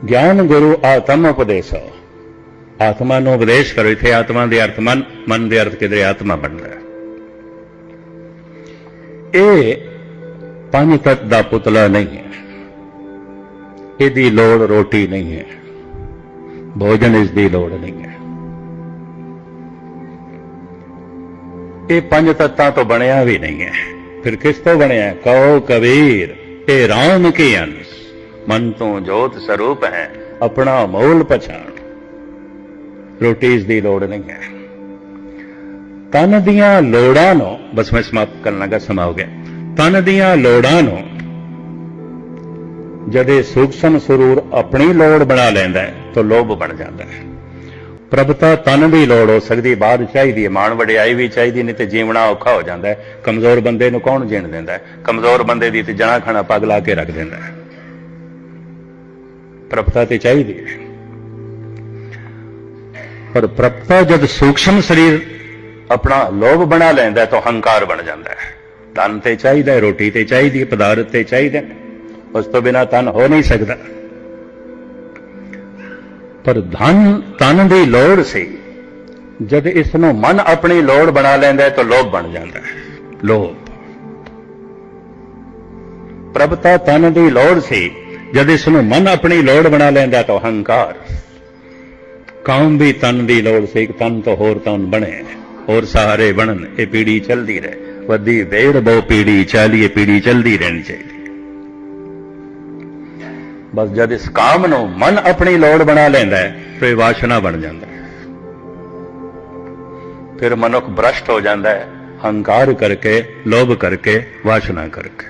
ਗਿਆਨ ਗੁਰੂ ਆਤਮ ਉਪਦੇਸ਼ੋ ਆਤਮਾ ਨੂੰ ਉਪਦੇਸ਼ ਕਰੋ, ਇੱਥੇ ਆਤਮਾ ਦੇ ਅਰਥ ਮਨ ਮਨ ਦੇ ਅਰਥ ਕਿਧਰੇ ਆਤਮਾ ਬਣਦਾ ਇਹ ਪੰਜ ਤੱਤ ਦਾ ਪੁਤਲਾ ਨਹੀਂ ਹੈ। ਇਹਦੀ ਲੋੜ ਰੋਟੀ ਨਹੀਂ ਹੈ। ਭੋਜਨ ਇਸ ਦੀ ਲੋੜ ਨਹੀਂ ਹੈ। ਇਹ ਪੰਜ ਤੱਤਾਂ ਤੋਂ ਬਣਿਆ ਵੀ ਨਹੀਂ ਹੈ। ਫਿਰ ਕਿਸ ਤੋਂ ਬਣਿਆ ਹੈ? ਕਬੀਰ, ਇਹ ਰਾਮ ਕੀ ਅੰਸ਼? ਮਨ ਤੋਂ ਜੋਤ ਸਰੂਪ ਹੈ, ਆਪਣਾ ਮੂਲ ਪਛਾਣ। ਰੋਟੀਜ਼ ਦੀ ਲੋੜ ਨਹੀਂ ਹੈ। ਤਨ ਦੀਆਂ ਲੋੜਾਂ ਨੂੰ, ਬਸ ਮੈਂ ਸਮਾਪਤ ਕਰਨ ਲੱਗਾ, ਸਮਾਂ ਹੋ ਗਿਆ। ਤਨ ਦੀਆਂ ਲੋੜਾਂ ਨੂੰ, ਜਦੇ ਸੂਖਸ਼ਮ ਸਰੂਰ ਆਪਣੀ ਲੋੜ ਬਣਾ ਲੈਂਦਾ ਹੈ, ਤਾਂ ਲੋਭ ਬਣ ਜਾਂਦਾ ਹੈ। ਪ੍ਰਭਤਾ ਤਨ ਦੀ ਲੋੜ ਹੋ ਸਕਦੀ ਹੈ, ਬਾਹਰ ਚਾਹੀਦੀ ਹੈ ਮਾਣ ਵਡਿਆਈ ਵੀ ਚਾਹੀਦੀ ਨਹੀਂ ਤੇ ਜੀਵਣਾ ਔਖਾ ਹੋ ਜਾਂਦਾ ਹੈ। ਕਮਜ਼ੋਰ ਬੰਦੇ ਨੂੰ ਕੌਣ ਜੀਣ ਦਿੰਦਾ ਹੈ? ਕਮਜ਼ੋਰ ਬੰਦੇ ਦੀ ਤੇ ਜਣਾ ਖਣਾ ਪੱਗ ਲਾ ਕੇ ਰੱਖ ਦਿੰਦਾ ਹੈ। ਪ੍ਰਭਤਾ ਤੇ ਚਾਹੀਦੀ ਹੈ। ਪਰ ਪ੍ਰਭਤਾ ਜਦ ਸੂਖਸ਼ਮ ਸਰੀਰ ਆਪਣਾ ਲੋਭ ਬਣਾ ਲੈਂਦਾ ਤਾਂ ਹੰਕਾਰ ਬਣ ਜਾਂਦਾ ਹੈ। ਤਨ ਤੇ ਚਾਹੀਦਾ ਰੋਟੀ ਤੇ ਚਾਹੀਦੀ ਹੈ ਪਦਾਰਥ ਤੇ ਚਾਹੀਦਾ ਉਸ ਤੋਂ ਬਿਨਾ ਤਨ ਹੋ ਨਹੀਂ ਸਕਦਾ। ਪਰ ਧਨ ਤਨ ਦੀ ਲੋੜ ਸੀ। ਜਦ ਇਸ ਨੂੰ ਮਨ ਆਪਣੀ ਲੋੜ ਬਣਾ ਲੈਂਦਾ ਹੈ, ਤਾਂ ਲੋਭ ਬਣ ਜਾਂਦਾ ਹੈ। ਲੋਭ। ਪ੍ਰਭਤਾ ਤਨ ਦੀ ਲੋੜ ਸੀ। ਜਦ ਇਸ ਨੂੰ ਮਨ ਆਪਣੀ ਲੋੜ ਬਣਾ ਲੈਂਦਾ ਤਾਂ ਹੰਕਾਰ ਕਾਮ ਵੀ ਤਨ ਦੀ ਲੋੜ ਸੀ। ਤਨ ਤੋਂ ਹੋਰ ਤਨ ਬਣੇ। ਹੋਰ ਸਹਾਰੇ ਬਣਨ। ਇਹ ਪੀੜੀ ਚੱਲਦੀ ਰਹੇ। ਵੱਡੀ ਵੇੜ ਬਹੁ ਪੀੜੀ, ਚਾਲੀਏ ਪੀੜੀ ਚੱਲਦੀ ਰਹਿਣੀ ਚਾਹੀਦੀ। ਬਸ ਜਦ ਇਸ ਕਾਮ ਨੂੰ ਮਨ ਆਪਣੀ ਲੋੜ ਬਣਾ ਲੈਂਦਾ ਹੈ, ਫਿਰ ਵਾਸ਼ਨਾ ਬਣ ਜਾਂਦਾ ਹੈ। ਫਿਰ ਮਨੁੱਖ ਭ੍ਰਸ਼ਟ ਹੋ ਜਾਂਦਾ ਹੈ, ਹੰਕਾਰ ਕਰਕੇ, ਲੋਭ ਕਰਕੇ, ਵਾਸ਼ਨਾ ਕਰਕੇ।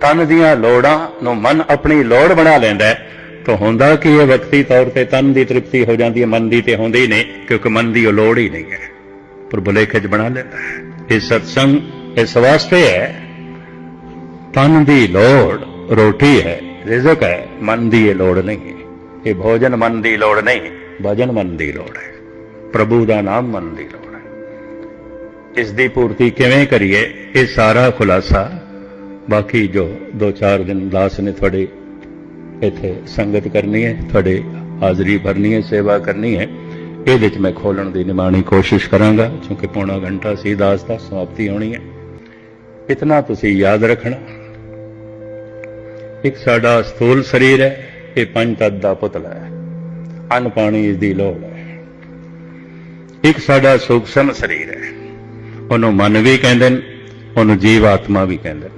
ਤਨ ਦੀਆਂ ਲੋੜਾਂ ਨੂੰ ਮਨ ਆਪਣੀ ਲੋੜ ਬਣਾ ਲੈਂਦਾ ਹੈ, ਤਾਂ ਹੁੰਦਾ ਕਿ ਇਹ ਵਿਅਕਤੀ ਤੌਰ ਤੇ ਤਨ ਦੀ ਤ੍ਰਿਪਤੀ ਹੋ ਜਾਂਦੀ ਹੈ, ਮਨ ਦੀ ਤੇ ਹੁੰਦੀ ਹੀ ਨਹੀਂ, ਕਿਉਂਕਿ ਮਨ ਦੀ ਉਹ ਲੋੜ ਹੀ ਨਹੀਂ ਹੈ। ਪਰ ਭੁਲੇਖੇ 'ਚ ਬਣਾ ਲੈਂਦਾ ਹੈ। ਇਹ ਸਤਸੰਗ ਇਸ ਵਾਸਤੇ ਹੈ ਤਨ ਦੀ ਲੋੜ ਰੋਟੀ ਹੈ, ਰਿਜ਼ਕ ਹੈ, ਮਨ ਦੀ ਇਹ ਲੋੜ ਨਹੀਂ ਹੈ। ਇਹ ਭੋਜਨ ਮਨ ਦੀ ਲੋੜ ਨਹੀਂ, ਭਜਨ ਮਨ ਦੀ ਲੋੜ ਹੈ। ਪ੍ਰਭੂ ਦਾ ਨਾਮ ਮਨ ਦੀ ਲੋੜ ਹੈ। ਇਸ ਦੀ ਪੂਰਤੀ ਕਿਵੇਂ ਕਰੀਏ, ਇਹ ਸਾਰਾ ਖੁਲਾਸਾ। ਬਾਕੀ ਜੋ 2-4 ਦਿਨ ਦਾਸ ਨੇ ਤੁਹਾਡੇ ਇੱਥੇ ਸੰਗਤ ਕਰਨੀ ਹੈ, ਤੁਹਾਡੇ ਹਾਜ਼ਰੀ ਭਰਨੀ ਹੈ, ਸੇਵਾ ਕਰਨੀ ਹੈ, ਇਹਦੇ ਚ ਮੈਂ ਖੋਲਣ ਦੀ ਨਿਮਾਣੀ ਕੋਸ਼ਿਸ਼ ਕਰਾਂਗਾ, ਕਿਉਂਕਿ ਪੌਣਾ ਘੰਟਾ ਸੀ ਦਾਸ ਦਾ, ਸਮਾਪਤੀ ਹੋਣੀ ਹੈ। ਇਤਨਾ ਤੁਸੀਂ ਯਾਦ ਰੱਖਣਾ। ਇੱਕ ਸਾਡਾ ਸਥੂਲ ਸਰੀਰ ਹੈ, ਇਹ ਪੰਜ ਤੱਤ ਦਾ ਪੁਤਲਾ ਹੈ। ਅੰਨ ਪਾਣੀ ਇਸ ਦੀ ਲੋੜ ਹੈ। ਇੱਕ ਸਾਡਾ ਸੂਖਸ਼ਮ ਸਰੀਰ ਹੈ। ਉਹਨੂੰ ਮਨ ਵੀ ਕਹਿੰਦੇ ਨੇ, ਉਹਨੂੰ ਜੀਵ ਆਤਮਾ ਵੀ ਕਹਿੰਦੇ ਨੇ।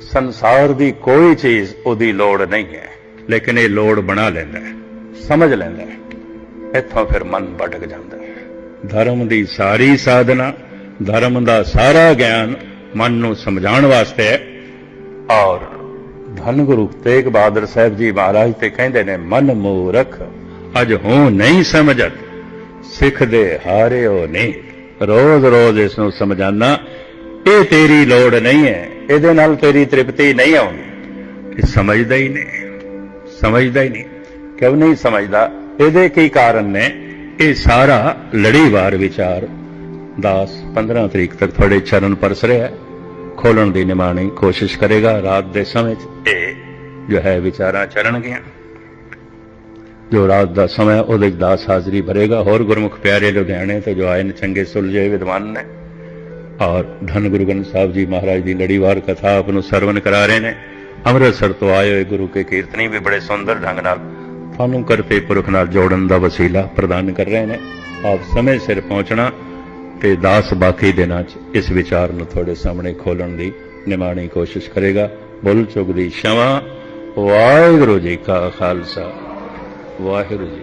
ਸੰਸਾਰ ਦੀ ਕੋਈ ਚੀਜ਼ ਉਹਦੀ ਲੋੜ ਨਹੀਂ ਹੈ, ਲੇਕਿਨ ਇਹ ਲੋੜ ਬਣਾ ਲੈਂਦਾ ਹੈ, ਸਮਝ ਲੈਂਦਾ ਹੈ। ਇੱਥੋਂ ਫਿਰ ਮਨ ਭਟਕ ਜਾਂਦਾ ਹੈ। ਧਰਮ ਦੀ ਸਾਰੀ ਸਾਧਨਾ, ਧਰਮ ਦਾ ਸਾਰਾ ਗਿਆਨ ਮਨ ਨੂੰ ਸਮਝਾਉਣ ਵਾਸਤੇ ਹੈ ਔਰ ਧੰਨ ਗੁਰੂ ਤੇਗ ਬਹਾਦਰ ਸਾਹਿਬ ਜੀ ਮਹਾਰਾਜ ਤੇ ਕਹਿੰਦੇ ਨੇ, ਮਨ ਮੂਰਖ, ਅਜ ਹੂੰ ਨਹੀਂ ਸਮਝਤ, ਸਿੱਖ ਦੇ ਹਾਰਿਓ ਨਹੀਂ ਰੋਜ਼ ਰੋਜ਼ ਇਸ ਨੂੰ ਸਮਝਾਨਾ, ਇਹ ਤੇਰੀ ਲੋੜ ਨਹੀਂ ਹੈ, ਇਹਦੇ ਨਾਲ ਤੇਰੀ ਤ੍ਰਿਪਤੀ ਨਹੀਂ ਆਉਣੀ। ਇਹ ਸਮਝਦਾ ਹੀ ਨਹੀਂ, ਸਮਝਦਾ ਹੀ ਨਹੀਂ। ਕਿਉਂ ਨਹੀਂ ਸਮਝਦਾ? ਇਹਦੇ ਕੀ ਕਾਰਨ ਨੇ? ਇਹ ਸਾਰਾ ਲੜੀਵਾਰ ਵਿਚਾਰ। ਦਾਸ 15 ਤਰੀਕ ਤੱਕ ਤੁਹਾਡੇ ਚਰਨ ਪਰਸ ਰਿਹਾ ਹੈ। ਖੋਲਣ ਦੀ ਨਿਮਾਣੀ ਕੋਸ਼ਿਸ਼ ਕਰੇਗਾ ਰਾਤ ਦੇ ਸਮੇਂ 'ਚ। ਇਹ ਜੋ ਹੈ ਵਿਚਾਰਾਂ ਚਰਨਗੀਆਂ ਜੋ ਰਾਤ ਦਾ ਸਮਾਂ ਉਹਦੇ ਦਾਸ ਹਾਜ਼ਰੀ ਭਰੇਗਾ। ਹੋਰ ਗੁਰਮੁਖ ਪਿਆਰੇ ਲੁਧਿਆਣੇ ਤੋਂ ਜੋ ਆਏ ਨੇ ਚੰਗੇ ਸੁਲਝੇ ਵਿਦਵਾਨ ਨੇ ਔਰ ਧੰਨ ਗੁਰੂ ਗ੍ਰੰਥ ਸਾਹਿਬ ਜੀ ਮਹਾਰਾਜ ਦੀ ਲੜੀਵਾਰ ਕਥਾ ਆਪ ਨੂੰ ਸਰਵਨ ਕਰਾ ਰਹੇ ਨੇ। ਅੰਮ੍ਰਿਤਸਰ ਤੋਂ ਆਏ ਹੋਏ ਗੁਰੂ ਕੇ ਕੀਰਤਨੀ ਵੀ ਬੜੇ ਸੁੰਦਰ ਢੰਗ ਨਾਲ ਤੁਹਾਨੂੰ ਕਰਤੇ ਪੁਰਖ ਨਾਲ ਜੋੜਨ ਦਾ ਵਸੀਲਾ ਪ੍ਰਦਾਨ ਕਰ ਰਹੇ ਨੇ। ਆਪ ਸਮੇਂ ਸਿਰ ਪਹੁੰਚਣਾ ਤੇ ਦਾਸ ਬਾਕੀ ਦਿਨਾਂ 'ਚ ਇਸ ਵਿਚਾਰ ਨੂੰ ਤੁਹਾਡੇ ਸਾਹਮਣੇ ਖੋਲਣ ਦੀ ਨਿਮਾਣੀ ਕੋਸ਼ਿਸ਼ ਕਰੇਗਾ। ਬੁੱਲ ਚੁੱਕ ਦੀ ਸ਼ਮਾ। ਵਾਹਿਗੁਰੂ ਜੀ ਕਾ ਖਾਲਸਾ। ਵਾਹਿਗੁਰੂ ਜੀ